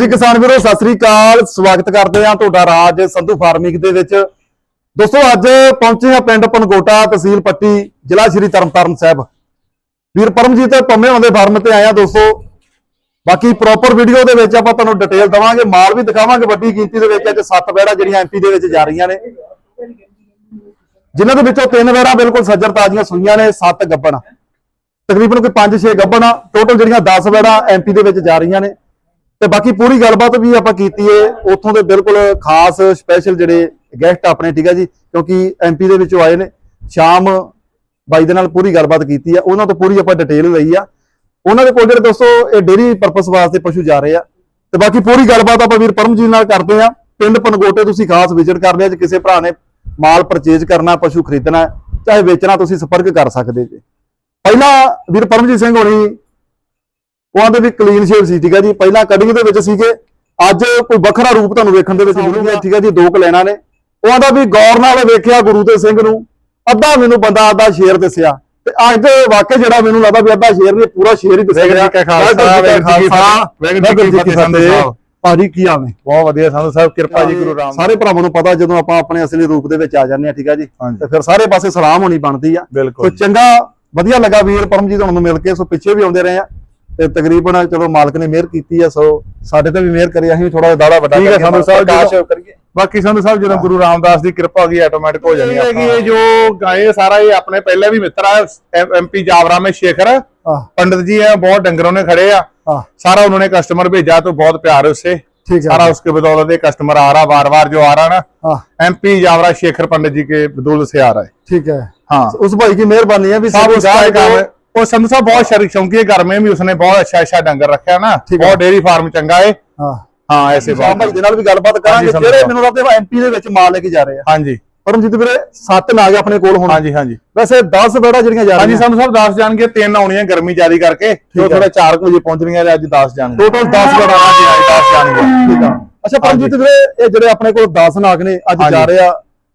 ਜੀ ਕਿਸਾਨ ਵੀਰੋ, ਸਤਿ ਸ੍ਰੀ ਅਕਾਲ। ਸਵਾਗਤ ਕਰਦੇ ਹਾਂ ਤੁਹਾਡਾ ਰਾਜ ਸੰਧੂ ਫਾਰਮਿੰਗ ਦੇ ਵਿੱਚ। ਦੋਸਤੋ, ਅੱਜ ਪਹੁੰਚੇ ਹਾਂ ਪਿੰਡ ਪਨਗੋਟਾ ਤਹਿਸੀਲ ਪੱਟੀ, ਜ਼ਿਲ੍ਹਾ ਸ਼੍ਰੀ ਤਰਨਤਾਰਨ ਸਾਹਿਬ। ਵੀਰ ਪਰਮਜੀਤ, ਪੰਮੇ ਦੇ ਫਾਰਮ ਤੇ ਆਏ ਆ ਦੋਸਤੋ। ਬਾਕੀ ਪ੍ਰੋਪਰ ਵੀਡੀਓ ਦੇ ਵਿੱਚ ਆਪਾਂ ਤੁਹਾਨੂੰ ਡਿਟੇਲ ਦਵਾਂਗੇ, ਮਾਲ ਵੀ ਦਿਖਾਵਾਂਗੇ ਵੱਡੀ ਗਿਣਤੀ ਦੇ ਵਿੱਚ, ਅੱਜ ਸੱਤ ਵੈੜਾ ਜਿਹੜੀਆਂ ਐਮਪੀ ਦੇ ਵਿੱਚ ਜਾ ਰਹੀਆਂ ਨੇ। ਜਿਨ੍ਹਾਂ ਦੇ ਵਿੱਚੋਂ ਤਿੰਨ ਵੈੜਾ ਬਿਲਕੁਲ ਸੱਜਰ ਤਾਜ਼ੀਆਂ ਸੂਈਆਂ ਨੇ, ਸੱਤ ਗੱਬਣ। ਤਕਰੀਬਨ ਕੋਈ 5-6 ਗੱਬਣ ਟੋਟਲ ਜਿਹੜੀਆਂ 10 ਵੈੜਾ ਐਮਪੀ ਦੇ ਵਿੱਚ ਜਾ ਰਹੀਆਂ ਨੇ। ਤੇ ਬਾਕੀ ਪੂਰੀ ਗੱਲਬਾਤ ਵੀ ਆਪਾਂ ਕੀਤੀ ਏ। ਉੱਥੋਂ ਦੇ ਬਿਲਕੁਲ ਖਾਸ ਸਪੈਸ਼ਲ ਜਿਹੜੇ ਗੈਸਟ ਆਪਣੇ, ਠੀਕ ਆ ਜੀ? ਕਿਉਂਕਿ ਐਮਪੀ ਦੇ ਵਿੱਚੋਂ ਆਏ ਨੇ। ਸ਼ਾਮ ਬਾਈ ਦੇ ਨਾਲ ਪੂਰੀ ਗੱਲਬਾਤ ਕੀਤੀ ਆ। ਉਹਨਾਂ ਤੋਂ ਪੂਰੀ ਆਪਾਂ ਡਿਟੇਲ ਲਈ ਆ। ਉਹਨਾਂ ਦੇ ਕੋਲ ਜਿਹੜੇ ਦੋਸਤੋ, ਇਹ ਡੇਰੀ ਪਰਪਸ ਵਾਸਤੇ ਪਸ਼ੂ ਜਾ ਰਹੇ ਆ। ਤੇ ਬਾਕੀ ਪੂਰੀ ਗੱਲਬਾਤ ਆਪਾਂ ਵੀਰ ਪਰਮਜੀਤ ਨਾਲ ਕਰਦੇ ਆ। ਪਿੰਡ ਪਨਗੋਟੇ ਤੁਸੀਂ ਖਾਸ ਵਿਜ਼ਿਟ ਕਰ ਲਿਆ ਜੇ ਕਿਸੇ ਭਰਾ ਨੇ ਮਾਲ ਪਰਚੇਜ ਕਰਨਾ, ਪਸ਼ੂ ਖਰੀਦਣਾ, ਚਾਹੇ ਵੇਚਣਾ, ਤੁਸੀਂ ਸੰਪਰਕ ਕਰ ਸਕਦੇ ਜੀ। ਪਹਿਲਾਂ ਵੀਰ ਪਰਮਜੀਤ ਸਿੰਘ ਹੋਣੀ ਉਹਨਾਂ ਦੇ ਵੀ ਕਲੀਨ ਸ਼ੇਪ ਸੀ ਠੀਕ ਹੈ ਜੀ। ਪਹਿਲਾਂ ਕਟਿੰਗ ਦੇ ਵਿੱਚ ਸੀਗੇ। ਅੱਜ ਕੋਈ ਵੱਖਰਾ ਰੂਪ ਤੁਹਾਨੂੰ ਵੇਖਣ ਦੇ ਵਿੱਚ ਮਿਲੂਗਾ ਠੀਕ ਹੈ ਜੀ। ਦੋ ਕਲੈਣਾ ਨੇ। ਉਹਨਾਂ ਦਾ ਵੀ ਗੌਰ ਨਾਲ ਵੇਖਿਆ ਗੁਰੂ ਤੇ ਸਿੰਘ ਨੂੰ। ਅੱਧਾ ਮੈਨੂੰ ਬੰਦਾ ਅੱਧਾ ਸ਼ੇਰ ਦਿਸਿਆ। ਤੇ ਅੱਜ ਵਾਕਿਆ ਜਿਹੜਾ ਮੈਨੂੰ ਲੱਗਦਾ ਵੀ ਅੱਧਾ ਸ਼ੇਰ ਨਹੀਂ ਪੂਰਾ ਸ਼ੇਰ ਹੀ ਦਿਸਿਆ। ਜੀ ਕਾ ਵਾਹਿਗੁਰੂ ਜੀ ਫਤਿਹ। ਭਾਜੀ ਕੀ ਆਵੇਂ ਬਹੁਤ ਵਧੀਆ ਸੰਤ ਸਾਹਿਬ ਕਿਰਪਾ ਜੀ ਗੁਰੂ ਰਾਮ ਸਾਰੇ ਭਰਾਵਾਂ ਨੂੰ ਪਤਾ ਜਦੋਂ ਆਪਾਂ ਆਪਣੇ ਅਸਲੀ ਰੂਪ ਦੇ ਵਿੱਚ ਆ ਜਾਂਦੇ ਆ ਠੀਕ ਹੈ ਜੀ। ਤੇ ਫਿਰ ਸਾਰੇ ਪਾਸੇ ਸਲਾਮ ਹੋਣੀ ਬਣਦੀ ਆ। ਬਿਲਕੁਲ ਸੋ ਚੰਗਾ ਵਧੀਆ ਲੱਗਾ ਵੀਰ ਪਰਮਜੀਤ ਹੁਣ ਨੂੰ ਮਿਲ ਕੇ ਸੋ ਪਿੱਛੇ ਵੀ ਆਉਂਦੇ ਰਹੇ ਆ। ਤੇ ਤਕਰੀਬਨ ਚਲੋ ਮਾਲਕ ਨੇ ਮਿਹਰ ਕੀਤੀ ਆ ਸੋ ਸਾਡੇ ਤੇ ਵੀ ਮਿਹਰ ਕਰੀ ਅਸੀਂ ਥੋੜਾ ਦਾੜਾ ਵੱਡਾ ਠੀਕ ਹੈ ਕਰਕੇ ਸੰਧੂ ਸਾਹਿਬ, ਪ੍ਰਕਾਸ਼ ਜਦੋਂ- ਕਰੀਏ ਬਾਕੀ ਸੰਤ ਸਾਹਿਬ ਜਦੋਂ ਗੁਰੂ ਰਾਮਦਾਸ ਦੀ ਕਿਰਪਾ ਹੋ ਗਈ ਆਟੋਮੈਟਿਕ ਹੋ ਜਾਣੀ ਇਹ ਇਹ ਜੋ ਗਾਏ ਸਾਰਾ ਇਹ ਆਪਣੇ ਪਹਿਲੇ ਵੀ ਮਿੱਤਰ ਆ एमपी जावरा में शेखर ਆਹ पंडित जी हैं बहुत डंगरों ने खड़े हैं ਆਹ सारा उन्होंने कस्टमर भेजा तो बहुत प्यार है उससे ਠੀਕ सारा ਹੈ उसके बदौलत ये कस्टमर आ रहा बार बार जो आ रहा ना ਆਹ एमपी जावरा शेखर पंडित जी के बदौलत से आ रहा है ਠੀਕ ਹੈ हाँ ਉਸ ਭਾਈ की ਮਿਹਰਬਾਨੀ है भी साहब सब उसका गाय काम को- है ਉਹ ਸੰਧੂ ਬਹੁਤ ਸ਼ਰੀਕ ਸ਼ੌਂਕੀ ਹੈ ਘਰ ਮੇ ਵੀ ਉਸਨੇ ਬਹੁਤ ਅੱਛਾ ਅੱਛਾ ਡੰਗਰ ਰੱਖਿਆ ਨਾ ਬਹੁਤ ਡੇਰੀ ਫਾਰਮ ਚੰਗਾ ਏ। ਹਾਂ। ਹਾਂ ਐਸੇ ਬਾਤ ਭਾਈ ਨਾਲ ਵੀ ਗੱਲਬਾਤ ਕਰਾਂਗੇ ਜਿਹੜੇ ਮੈਨੂੰ ਲੱਗਦਾ ਐਮਪੀ ਦੇ ਵਿੱਚ ਮਾਲ ਲੈ ਕੇ ਜਾ ਰਹੇ ਆ। ਹਾਂਜੀ। ਪਰਮਜੀਤ ਵੀਰੇ ਸੱਤ ਨਾ ਆ ਆਪਣੇ ਕੋਲ ਹੁਣ। ਹਾਂਜੀ ਹਾਂਜੀ। ਵੈਸੇ 10 ਬੜਾ ਜਿਹੜੀਆਂ ਜਾ ਰਹੀਆਂ। ਹਾਂਜੀ ਸਾਨੂੰ ਸਭ 10 ਜਾਣਗੇ ਤਿੰਨ ਆਉਣੀਆਂ ਗਰਮੀ ਜਾਰੀ ਕਰਕੇ ਜੋ ਥੋੜਾ 4 ਵਜੇ ਪਹੁੰਚਣੀਆਂ ਅੱਜ 10 ਜਾਣਗੇ। ਟੋਟਲ 10 ਬੜਾ ਹਾਂਜੀ ਅੱਜ 10 ਜਾਣਗੇ। ਠੀਕ ਆ। ਅੱਛਾ ਪਰਮਜੀਤ ਵੀਰੇ ਇਹ ਜਿਹੜੇ ਆਪਣੇ ਕੋਲ 10 ਨਾਗ ਨੇ ਅੱਜ ਜਾ ਰਹੇ ਆ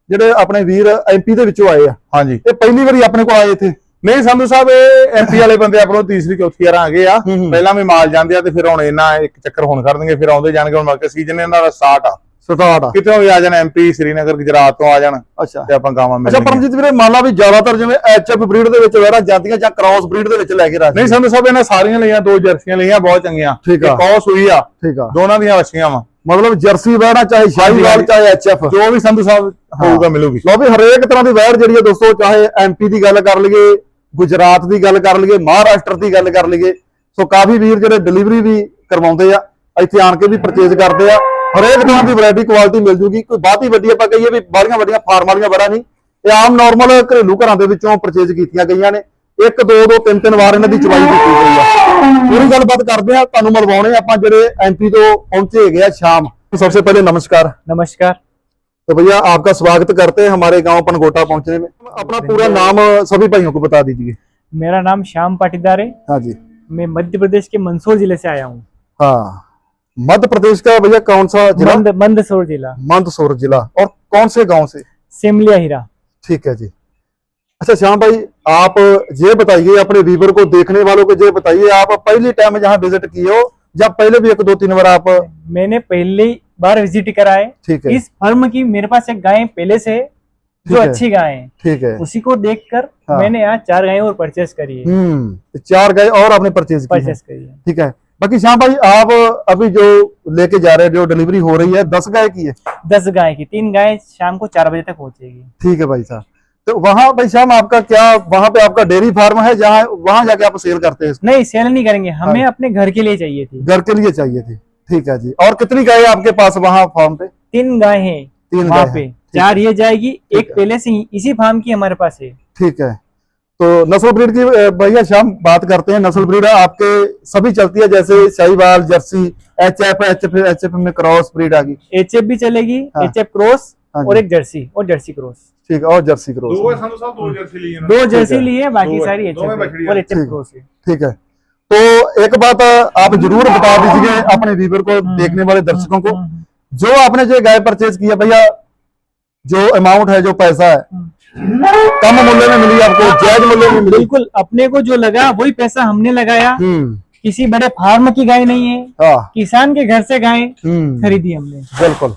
ਜਿਹੜੇ ਆਪਣੇ ਵੀਰ ਐਮਪੀ ਦੇ ਵਿੱਚੋਂ ਆਏ ਆ। ਹਾਂਜੀ। ਇਹ ਪਹਿਲੀ ਵਾਰੀ ਆਪਣੇ ਕੋਲ ਆਏ ਇੱਥੇ? ਨਹੀਂ ਸੰਧੂ ਸਾਹਿਬ ਇਹ ਐਮਪੀ ਵਾਲੇ ਬੰਦੇ ਆਪਣੋ ਤੀਸਰੀ ਚੌਥੀ ਵਾਰ ਆ। ਗਏ ਆ। ਪਹਿਲਾਂ ਵੀ ਮਾਲ ਜਾਂਦੇ ਆ ਤੇ ਫਿਰ ਹੁਣ ਇਹਨਾਂ ਇੱਕ ਚੱਕਰ ਹੁਣ ਕਰ ਦੇਣਗੇ ਫਿਰ ਆਉਂਦੇ ਜਾਣਗੇ ਹੁਣ ਮੱਕੇ ਸੀਜ਼ਨ ਇਹਨਾਂ ਦਾ ਸਟਾਰਟ ਆ। ਸਟਾਰਟ ਆ। ਕਿਤੋਂ ਵੀ ਆ ਜਾਣ ਐਮਪੀ ਸ੍ਰੀਨਗਰ ਗੁਜਰਾਤ ਤੋਂ ਆ ਜਾਣ ਅੱਛਾ। ਤੇ ਆਪਾਂ ਗਾਵਾਂ ਅੱਛਾ ਮਿਲ ਪਰਮਜੀਤ ਵੀਰੇ ਮੰਨ ਲਾ ਵੀ ਜ਼ਿਆਦਾਤਰ ਜਿਵੇਂ ਐਚਐਫ ਬਰੀਡ ਦੇ ਵਿੱਚ ਵੈਰਾ ਜਾਂਦੀਆਂ ਜਾਂ ਕ੍ਰਾਸ ਬਰੀਡ ਦੇ ਵਿੱਚ ਲੈ ਕੇ ਰਾਜੀ ਨਹੀਂ ਸੰਧੂ ਸਾਹਿਬ ਇਹਨਾਂ ਸਾਰੀਆਂ ਲਈਆਂ ਦੋ ਜਰਸੀਆਂ ਲਈਆਂ ਬਹੁਤ ਚੰਗੀਆਂ। ਠੀਕ ਆ। ਇੱਕ ਉਹ ਸੂਈ ਆ ਠੀਕ ਆ। ਦੋਨਾਂ ਦੀਆਂ ਵੱਛੀਆਂ ਵਾ। ਮਤਲਬ ਜਰਸੀ ਵੈਰਾ ਚਾਹੇ ਸ਼ਾਹੀਵਾਲ। ਚਾਹੇ ਐਚਐਫ ਜੋ ਵੀ ਸੰਧੂ ਸਾਹਿਬ ਹੋਊਗਾ ਮਿਲੂਗੀ। ਲੋ ਵੀ ਹਰੇਕ ਤਰ੍ਹਾਂ ਦੀ ਵੈਰ ਜਿਹੜੀ ਹੈ ਦੋਸਤੋ ਚਾਹੇ ਐਮਪੀ ਦੀ ਗੱਲ ਕਰ ਲਈਏ ਗੁਜਰਾਤ ਦੀ ਗੱਲ ਕਰ ਲਈਏ, ਮਹਾਰਾਸ਼ਟਰ ਦੀ ਗੱਲ ਕਰ ਲਈਏ, ਸੋ ਕਾਫੀ ਵੀਰ ਜਿਹੜੇ ਡਿਲੀਵਰੀ ਵੀ ਕਰਵਾਉਂਦੇ ਆ, ਇੱਥੇ ਆਣ ਕੇ ਵੀ ਪਰਚੇਸ ਕਰਦੇ ਆ, ਹਰੇਕ ਤਰ੍ਹਾਂ ਦੀ ਵੈਰਾਈਟੀ ਕੁਆਲਿਟੀ ਮਿਲ ਜੂਗੀ, ਕੋਈ ਹੀ ਵੱਡੀ ਆਪਾਂ ਕਹੀਏ ਵੀ ਬਾੜੀਆਂ ਵੱਡੀਆਂ ਫਾਰਮ ਵਾਲੀਆਂ ਬੜਾ ਨਹੀਂ, ਇਹ ਆਮ ਨਾਰਮਲ ਘਰੇਲੂ ਘਰਾਂ ਦੇ ਵਿੱਚੋਂ ਪਰਚੇਜ਼ ਕੀਤੀਆਂ ਗਈਆਂ ਨੇ, ਇੱਕ, ਦੋ ਦੋ, ਤਿੰਨ ਤਿੰਨ ਵਾਰ ਇਹਨਾਂ ਦੀ ਚਵਾਈ ਕੀਤੀ ਗਈ ਆ। ਪੂਰੀ ਗੱਲਬਾਤ ਕਰਦੇ ਆ, ਤੁਹਾਨੂੰ ਮਿਲਵਾਉਣੇ ਆਪਾਂ ਜਿਹੜੇ ਐਮਪੀ ਤੋਂ ਪਹੁੰਚੇ ਹੈਗੇ ਆ ਸ਼ਾਮ। ਸਭ ਤੋਂ ਪਹਿਲੇ ਨਮਸਕਾਰ। ਨਮਸਕਾਰ। तो भैया आपका स्वागत करते हैं हमारे गाँव पनगोटा पहुँचने में। अपना पूरा नाम सभी भाइयों को बता दीजिए। मेरा नाम श्याम पाटीदार है। हाँ जी। मैं मध्य प्रदेश के मंदसौर ज़िले से आया हूँ। हाँ। मध्य प्रदेश का भैया कौन सा जिला? मंद मंदसौर जिला। मंदसौर जिला। और कौन से गाँव से? सेमलिया हीरा। ठीक है जी। अच्छा श्याम भाई आप ये बताइए अपने वीवर को देखने वालों को ये बताइए आप पहली टाइम यहाँ विज़िट किए हो या पहले भी एक दो तीन बार आप मैंने पहली बार विज़िट करा है ठीक है। इस फर्म की मेरे पास एक गाय पहले से जो अच्छी गाय है। ठीक है। उसी को देखकर हाँ। मैंने यहाँ चार गाय और परचेस करी है। हम्म चार गाय और आपने परचेज परचेस करी है। ठीक है। बाकी श्याम भाई आप अभी जो लेके जा रहे हैं जो डिलीवरी हो रही है दस गाय की है? दस गाय की तीन गाय शाम को चार बजे तक पहुंचेगी। ठीक है भाई साहब। तो वहाँ भाई श्याम आपका क्या वहाँ पे आपका डेयरी फार्म है जहाँ वहाँ जाके आप सेल करते हैं नहीं सेल नहीं करेंगे। हमें हाँ। अपने घर के लिए चाहिए थी। घर के लिए चाहिए थी। ठीक है जी। और कितनी गाय आपके पास वहाँ फार्म पे? तीन गाय है तीन गाय पे। चार ये जाएगी एक पहले से ही इसी फार्म की हमारे पास है। ठीक है। तो नस्ल ब्रीड की भैया शाम बात करते हैं। नस्ल ब्रीड आपके सभी चलती है जैसे Sahiwal Jersey H F H F H F में क्रॉस ब्रीड आ गई। एच एफ़ भी चलेगी हाँ। एच एफ़ क्रॉस हाँ और एक जर्सी और जर्सी क्रॉस। ठीक है और जर्सी क्रॉस। दो जर्सी लिए दो जर्सी लिए बाकी सारी एच एफ़ और एच एफ़ क्रॉस ठीक है। तो एक बात आप ज़रूर बता दीजिए अपने व्यूवर को देखने वाले दर्शकों को। जो आपने जो गाय परचेज किया भैया जो अमाउंट है जो पैसा है कम मूल्य में मिली आपको जायज़ मूल्य में मिली। बिल्कुल अपने को जो लगा वही पैसा हमने लगाया। हम्म। किसी बड़े फार्म की गाय नहीं है। हाँ। किसान के घर से गाय हम्म। खरीदी हमने। बिल्कुल।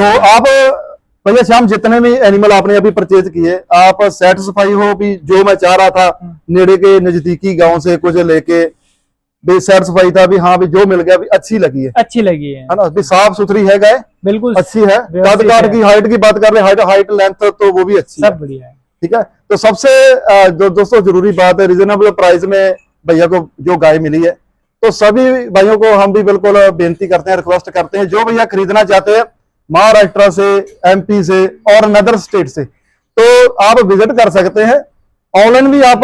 तो आप भैया श्याम जितने भी एनिमल आपने अभी परचेज किए आप सेटिस्फाई हो भी जो मैं चाह रहा था नेड़े के नजदीकी गाँव से कुछ लेके भी सेटिस्फाई था भी हाँ भी जो मिल गया भी अच्छी लगी है। अच्छी लगी है। ना? भी साफ़ सुथरी है गाय? बिल्कुल अच्छी है। कद काट की हाइट की बात कर रहे हाइट हाइट लेंथ तो वो भी अच्छी है। सब बढ़िया है। ठीक है? तो सबसे जो दोस्तों ज़रूरी बात है रिजनेबल प्राइस में भैया को जो गाय मिली है तो सभी भाइयों को हम भी बिल्कुल बेनती करते हैं रिक्वेस्ट करते हैं जो भैया खरीदना चाहते हैं महाराष्ट्र से एमपी से और नदर स्टेट से तो आप विजिट कर सकते हैं ऑनलाइन भी आप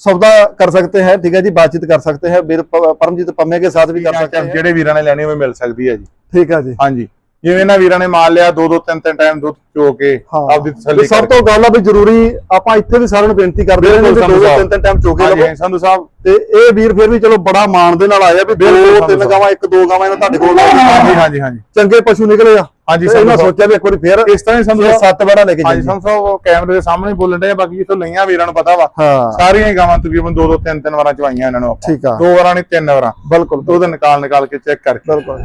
सौदा कर सकते हैं ठीक है जी बातचीत कर सकते हैं वीर प- परमजीत पम्मे के साथ भी कर सकते हैं ਜਿਹੜੇ ਵੀਰਾਂ ਨੇ ਲੈਣੀ ਉਹ ਮਿਲ ਸਕਦੀ ਹੈ ਜੀ ਠੀਕ ਹੈ ਜੀ ਹਾਂਜੀ ਜਿਵੇਂ ਇਹਨਾਂ ਵੀਰਾਂ ਨੇ ਮਾਲ ਲਿਆ ਦੋ ਦੋ ਤਿੰਨ ਤਿੰਨ ਟਾਈਮ ਦੁੱਧ ਚੋ ਕੇ ਆਪਦੀ ਵੀ ਤਸੱਲੀ ਸਭ ਤੋਂ ਗੱਲ ਆ ਵੀ ਜ਼ਰੂਰੀ ਆਪਾਂ ਇੱਥੇ ਵੀ ਸਾਰਿਆਂ ਨੂੰ ਬੇਨਤੀ ਕਰਦੇ ਹਾਂ ਬਿਲਕੁਲ ਕਿ ਦੋ ਸੰਧੂ ਦੋ ਸਾਹਿਬ। ਤਿੰਨ ਤਿੰਨ ਟਾਈਮ ਚੋਕੇ ਹਾਂਜੀ ਲਵੋ ਹਾਂਜੀ, ਸੰਧੂ ਸਾਹਿਬ ਤੇ ਇਹ ਵੀਰ ਫਿਰ ਵੀ ਚਲੋ ਬੜਾ ਮਾਣ ਦੇ ਨਾਲ ਆਇਆ ਵੀ ਬਿਲਕੁਲ ਦੋ ਤਿੰਨ ਗਾਵਾਂ ਇੱਕ ਦੋ ਗਾਵਾਂ ਇਹਨਾਂ ਤੁਹਾਡੇ ਕੋਲ ਹਾਂਜੀ ਹਾਂਜੀ ਹਾਂਜੀ। ਚੰਗੇ ਪਸ਼ੂ ਨਿਕਲੇ ਆ। ਹਾਂਜੀ, ਤੇ ਇਹਨਾਂ ਸੋਚਿਆ ਵੀ ਇੱਕ ਵਾਰੀ ਫੇਰ ਇਸ ਤਰ੍ਹਾਂ ਹੀ ਸਾਹਿਬ ਸੱਤ ਬੜਾ ਲੈ ਕੇ ਹਾਂਜੀ ਜਾਈਏ। ਸੰਧੂ ਸਾਹਿਬ ਉਹ ਕੈਮਰੇ ਦੇ ਸਾਹਮਣੇ ਬੋਲਣ ਦੇ ਬਾਕੀ ਜਿੱਥੋਂ ਲਈਆਂ ਵੀਰਾਂ ਨੂੰ ਪਤਾ ਵਾ। ਸਾਰੀਆਂ ਹੀ ਗਾਵਾਂ ਤਕਰੀਬਨ ਦੋ ਦੋ ਤਿੰਨ ਤਿੰਨ ਵਾਰਾਂ ਚਵਾਈਆਂ ਇਹਨਾਂ ਨੂੰ ਆਪਾਂ। ਠੀਕ ਆ। ਦੋ ਵਾਰਾਂ ਨਹੀਂ ਤਿੰਨ ਵਾਰਾਂ। ਬਿਲਕੁਲ। ਦੋ ਦਿਨ ਨਿਕਾਲ ਨਿਕਾਲ ਕੇ ਚੈੱਕ ਕਰਕੇ। ਬਿਲਕੁਲ।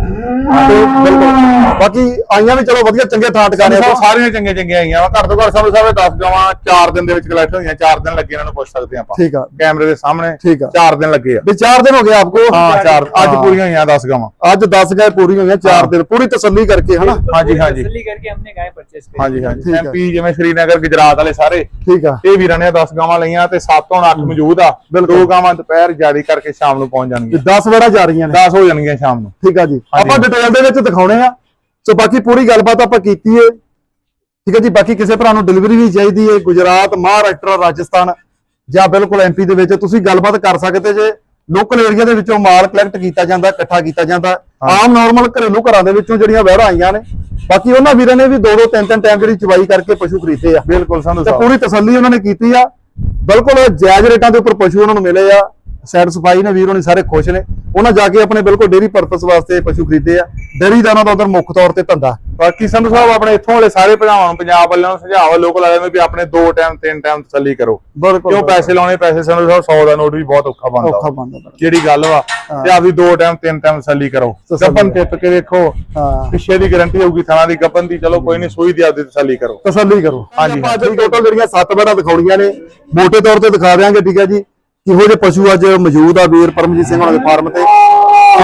ਬਾਕੀ ਆਈਆਂ ਵੀ ਚਲੋ ਵਧੀਆ ਚੰਗੇ ਥਾਂ ਟਿਕਾਣੇ ਸਾਰੀਆਂ ਚੰਗੀਆਂ ਚੰਗੀਆਂ ਆਈਆਂ ਵਾ। ਘੱਟ ਤੋਂ ਘੱਟ ਸੰਧੂ ਸਾਹਿਬ 10 ਗਾਵਾਂ 4 ਦਿਨ ਦੇ ਵਿੱਚ ਕਲੈਕਟ ਹੋਈਆਂ 4 ਦਿਨ ਲੱਗੇ ਇਹਨਾਂ ਨੂੰ ਪੁੱਛ ਸਕਦੇ ਆਪਾਂ। ਠੀਕ ਆ। ਕੈਮਰੇ ਦੇ ਸਾਹਮਣੇ। ਠੀਕ ਆ। ਚਾਰ ਦਿਨ ਲੱਗੇ ਆ। ਵੀ 4 ਦਿਨ ਹੋ ਗਏ ਆਪਕੋ? ਹਾਂ 4 ਅੱਜ ਪੂਰੀਆਂ ਹੋਈਆਂ 10 ਗਾਵਾਂ। ਅੱਜ 10 ਗਾਏ ਪੂਰੀਆਂ ਹੋਈਆਂ 4 ਦਿਨ। ਪੂਰੀ ਤਸੱਲੀ ਕਰਕੇ ਹਨਾ? ਹਾਂਜੀ ਹਾਂਜੀ। ਤਸੱਲੀ ਕਰਕੇ ਹਮਨੇ ਗਾਏ ਪਰਚੇਸ ਕੀਤੀ ਹਾਂਜੀ ਹਾਂਜੀ। ਐਮਪੀ ਜਿਵੇਂ ਸ਼੍ਰੀਨਗਰ ਗੁਜਰਾਤ ਵਾਲੇ ਸਾਰੇ ਠੀਕ ਆ। ਇਹ ਵੀਰਾਂ ਨੇ 10 ਗਾਵਾਂ ਲਈਆਂ ਤੇ 7 ਤੋਂ 8 ਮੌਜੂਦ ਆ। ਦੋ ਗਾਵਾਂ ਦੁਪਹਿਰ ਜਾਰੀ ਕਰਕੇ ਸ਼ਾਮ ਨੂੰ ਪਹੁੰਚ ਜਾਣਗੇ 10 ਵੜਾ ਜਾ ਰਹੀਆਂ ਨੇ। 10 ਹੋ ਜਾਣਗੀਆਂ ਸ਼ਾਮ ਨੂੰ। ਠੀਕ ਆ ਜੀ। ਆਪਾਂ ਡਿਟੇਲ ਦੇ ਵਿੱਚ ਦਿਖਾਉਣੇ ਆ। ਸੋ ਬਾਕੀ ਪੂਰੀ ਗੱਲਬਾਤ ਆਪਾਂ ਕੀਤੀ ਏ। ਠੀਕ ਹੈ ਜੀ ਬਾਕੀ ਕਿਸੇ ਭਰਾ ਨੂੰ ਡਿਲੀਵਰੀ ਵੀ ਚਾਹੀਦੀ ਹੈ ਗੁਜਰਾਤ ਮਹਾਰਾਸ਼ਟਰ ਰਾਜਸਥਾਨ। ਜਾਂ ਬਿਲਕੁਲ ਐਮਪੀ ਦੇ ਵਿੱਚ ਤੁਸੀਂ ਗੱਲਬਾਤ ਕਰ ਸਕਦੇ ਜੇ। ਲੋਕਲ ਏਰੀਆ ਦੇ ਵਿੱਚੋਂ ਮਾਲ ਕਲੈਕਟ ਕੀਤਾ ਜਾਂਦਾ ਇਕੱਠਾ ਕੀਤਾ ਜਾਂਦਾ। ਆਮ ਨਾਰਮਲ ਘਰੇਲੂ ਘਰਾਂ ਦੇ ਵਿੱਚੋਂ ਜਿਹੜੀਆਂ ਵਹਿੜਾਂ ਆਈਆਂ ਨੇ ਬਾਕੀ ਉਹਨਾਂ ਵੀਰਾਂ ਨੇ ਵੀ ਦੋ ਦੋ ਤਿੰਨ ਤਿੰਨ ਟਾਈਮ ਜਿਹੜੀ ਚਵਾਈ ਕਰਕੇ ਪਸ਼ੂ ਖਰੀਦੇ ਆ। ਬਿਲਕੁਲ ਸਾਨੂੰ ਤੇ ਪੂਰੀ ਤਸੱਲੀ ਉਹਨਾਂ ਨੇ ਕੀਤੀ ਆ। ਬਿਲਕੁਲ ਜਾਇਜ਼ ਰੇਟਾਂ ਦੇ ਉੱਪਰ ਪਸ਼ੂ ਉਹਨਾਂ ਨੂੰ ਮਿਲੇ ਆ। ਸੈਟੀਸਫਾਈ ਨੇ ਵੀਰ ਹੋਣੀ ਸਾਰੇ ਖੁਸ਼ ਨੇ। ਉਹਨਾਂ ਜਾ ਕੇ ਆਪਣੇ ਬਿਲਕੁਲ ਡੇਰੀ ਪਰਪਸ ਵਾਸਤੇ ਪਸ਼ੂ ਖਰੀਦੇ ਆ। ਡੇਰੀ ਦਾ ਉਹਨਾਂ ਦਾ ਉਧਰ ਮੁੱਖ ਤੌਰ ਤੇ ਧੰਦਾ। ਬਾਕੀ ਸੰਧੂ ਸਾਹਿਬ ਆਪਣੇ ਇੱਥੋਂ ਵਾਲੇ ਸਾਰੇ ਭਰਾਵਾਂ ਨੂੰ ਪੰਜਾਬ ਵਾਲਿਆਂ ਨੂੰ ਸੁਝਾਅ ਲੋਕਲ ਵਾਲਿਆਂ ਨੂੰ ਵੀ ਆਪਣੇ ਦੋ ਟਾਈਮ ਤਿੰਨ ਟਾਈਮ ਤਸੱਲੀ ਕਰੋ। ਬਿਲਕੁਲ ਕਿਉਂ ਪੈਸੇ ਲਾਉਣੇ? ਪੈਸੇ ਸੰਧੂ ਸਾਹਿਬ 100 ਦਾ ਨੋਟ ਵੀ ਬਹੁਤ ਔਖਾ ਬਣਦਾ ਔਖਾ। ਬਣਦਾ ਜਿਹੜੀ ਗੱਲ ਵਾ ਤੇ ਆਪਦੀ ਦੋ ਟਾਈਮ ਤਿੰਨ ਟਾਈਮ ਤਸੱਲੀ ਕਰੋ। ਗੱਪਨ ਟਿੱਪ ਕੇ ਦੇਖੋ ਹਾਂ। ਪਿੱਛੇ ਦੀ ਗਾਰੰਟੀ ਹੋਊਗੀ ਥਾਣਾ ਦੀ ਗੱਪਨ ਦੀ। ਚਲੋ ਕੋਈ ਨਹੀਂ ਸੂਈ ਦੀ ਆਪਦੀ ਤਸੱਲੀ ਕਰੋ। ਤਸੱਲੀ ਕਰੋ। ਹਾਂਜੀ, ਅੱਜ ਟੋਟਲ ਜਿਹੜੀਆਂ ਸੱਤ ਬੜਾ ਦਿਖਾਉਣੀਆਂ ਨੇ ਮੋٹے ਤੌਰ ਤੇ ਦਿਖਾ ਦਿਆਂਗੇ ਠੀਕ ਹੈ ਜੀ। ਕਿਹੋ ਜਿਹੇ ਪਸ਼ੂ ਅੱਜ ਮੌਜੂਦ ਆ ਵੀਰ ਪਰਮਜੀਤ ਸਿੰਘ ਉਹਨਾਂ ਦੇ ਫਾਰਮ ਤੇ।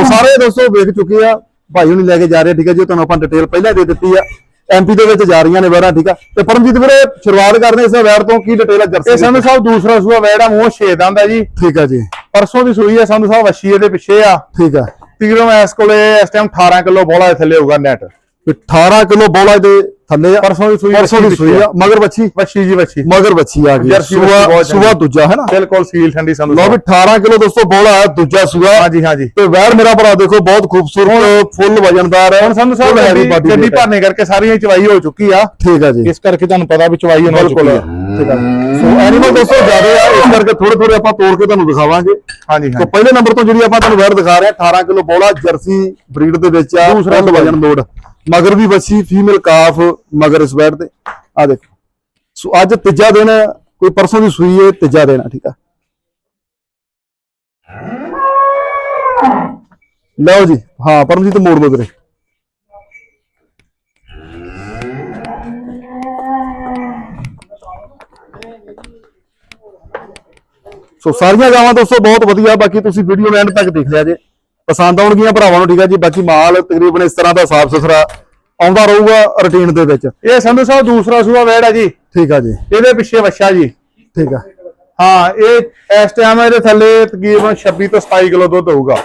ਸਾਰੇ ਦੋਸਤੋ ਵੇਖ ਚੁੱਕੇ ਆ। ਭਾਈ ਹੁਣੀ ਲੈ ਕੇ ਜਾ ਰਹੇ ਠੀਕ ਹੈ ਜੀ ਉਹ ਤੁਹਾਨੂੰ ਆਪਾਂ ਡਿਟੇਲ ਪਹਿਲਾਂ ਦੇ ਦਿੱਤੀ ਆ। ਐਮਪੀ ਦੇ ਵਿੱਚ ਜਾ ਰਹੀਆਂ ਨੇ ਵੈਰਾਂ ਠੀਕ ਆ। ਤੇ ਪਰਮਜੀਤ ਵੀਰੇ ਸ਼ੁਰੂਆਤ ਕਰਦੇ ਇਸ ਵੈਰ ਤੋਂ ਕੀ ਡਿਟੇਲ ਆ ਇਹ ਜਰਸੀ ਸੰਧੂ ਸਾਹਿਬ ਦੂਸਰਾ ਸੂਆ ਵੈੜਾ ਮੂੰਹ ਛੇ ਦੰਦ ਆ ਜੀ। ਠੀਕ ਆ ਜੀ। ਪਰਸੋਂ ਦੀ ਸੂਈ ਆ ਸੰਧੂ ਸਾਹਿਬ ਵੱਛੀ ਇਹਦੇ ਪਿੱਛੇ ਆ। ਠੀਕ ਆ। ਤਕਰੀਬਨ ਇਸ ਕੋਲੇ ਇਸ ਟਾਈਮ 18 ਕਿਲੋ ਬੋਲਾ ਦੇ ਥੱਲੇ ਹੋਊਗਾ ਨੈਟ 18 ਕਿਲੋ ਬੋਲਾ ਦੇ ਥੱਲੇ ਆ। ਪਰਸੋਂ ਦੀ ਸੂਈ ਪਰਸੋਂ ਦੀ ਸੂਈ ਆ। ਮਗਰ ਬੱਚੀ? ਵੱਛੀ ਜੀ ਵੱਛੀ ਮਗਰ ਬੱਚੀ ਆ ਗਈ। ਸੂਆ ਸੂਆ। ਦੂਜਾ ਹੈ ਨਾ? ਬਿਲਕੁਲ ਸੀਲ ਠੰਡੀ ਸੰਧੂ ਲਓ ਵੀ ਸਾਹਿਬ 18 ਕਿਲੋ ਦੋਸਤੋ ਬੋਲਾ ਹੈ ਦੂਜਾ ਸੂਆ। ਹਾਂਜੀ ਹਾਂਜੀ। ਤੇ ਵੈਰ ਮੇਰਾ ਭਰਾ ਦੇਖੋ ਬਹੁਤ ਖੂਬਸੂਰਤ ਫੁੱਲ ਵਜਨਦਾਰ ਹੈ ਹੁਣ ਸੰਧੂ ਸਾਹਿਬ ਗੱਡੀ ਹੈ। ਭਰਨੇ ਕਰਕੇ ਸਾਰੀਆਂ ਹੀ ਚਵਾਈ ਹੋ ਚੁੱਕੀ ਆ। ਠੀਕ ਆ ਜੀ। ਇਸ ਕਰਕੇ ਤੁਹਾਨੂੰ ਪਤਾ ਵੀ ਚਵਾਈ ਬਿਲਕੁਲ। ਚੁੱਕੀ ਆ। ਠੀਕ ਆ। ਸੋ ਐਨੀਮਲ ਦੋਸਤੋ ਜ਼ਿਆਦਾ ਆ ਇਸ ਕਰਕੇ ਥੋੜੇ ਥੋੜੇ ਆਪਾਂ ਤੋੜ ਕੇ ਤੁਹਾਨੂੰ ਦਿਖਾਵਾਂਗੇ। ਹਾਂਜੀ ਸੋ ਹਾਂਜੀ। ਪਹਿਲੇ ਨੰਬਰ ਤੋਂ ਜਿਹੜੀ ਆਪਾਂ ਤੁਹਾਨੂੰ ਵੈਰ ਦਿਖਾ ਰਹੇ ਹਾਂ 18 ਕਿਲੋ ਬੋਲਾ ਜਰਸੀ ਬਰੀਡ ਦੇ ਵਿੱਚ ਆ ਦੂਸਰਾ ਵਜਨ ਲੋਡ ਮਗਰ ਵੀ ਬੱਚੀ ਫੀਮੇਲ ਕਾਫ ਮਗਰ ਇਸ ਵੈਰ ਤੇ। ਆ ਦੇਖੋ। ਸੋ ਅੱਜ ਤੀਜਾ ਦਿਨ ਕੋਈ ਪਰਸੋਂ ਦੀ ਸੂਈ ਹੈ, ਤੀਜਾ ਦਿਨ ਠੀਕ ਆ। ਲਓ ਜੀ, ਹਾਂ, ਪਰਮਜੀਤ ਮੋੜ ਲਓ ਵੀਰੇ। ਸੋ ਸਾਰੀਆਂ ਗਾਵਾਂ ਦੋਸਤੋ, ਬਹੁਤ ਵਧੀਆ, ਬਾਕੀ ਤੁਸੀਂ ਵੀਡੀਓ ਐਂਡ ਤੱਕ ਦੇਖ ਲਿਆ ਜੇ। ਪਸੰਦ ਆਉਣਗੀਆਂ ਭਰਾਵਾਂ ਨੂੰ, ਠੀਕ ਆ ਜੀ। ਬਾਕੀ ਮਾਲ ਤਕਰੀਬਨ ਇਸ ਤਰ੍ਹਾਂ ਦਾ ਸਾਫ਼ ਸੁਥਰਾ ਆਉਂਦਾ ਰਹੂਗਾ ਰੁਟੀਨ ਦੇ ਵਿੱਚ। ਇਹ ਸੰਧੂ ਸਾਹਿਬ ਦੂਸਰਾ ਸੂਆ ਵੈੜ ਆ ਜੀ। ਠੀਕ ਆ ਜੀ। ਇਹਦੇ ਪਿੱਛੇ ਵੱਛਾ ਜੀ। ਠੀਕ ਆ। ਹਾਂ ਇਹ ਇਸ ਟਾਈਮ ਇਹਦੇ ਥੱਲੇ ਤਕਰੀਬਨ 26 ਤੋਂ 27 ਕਿਲੋ ਦੁੱਧ ਹੋਊਗਾ।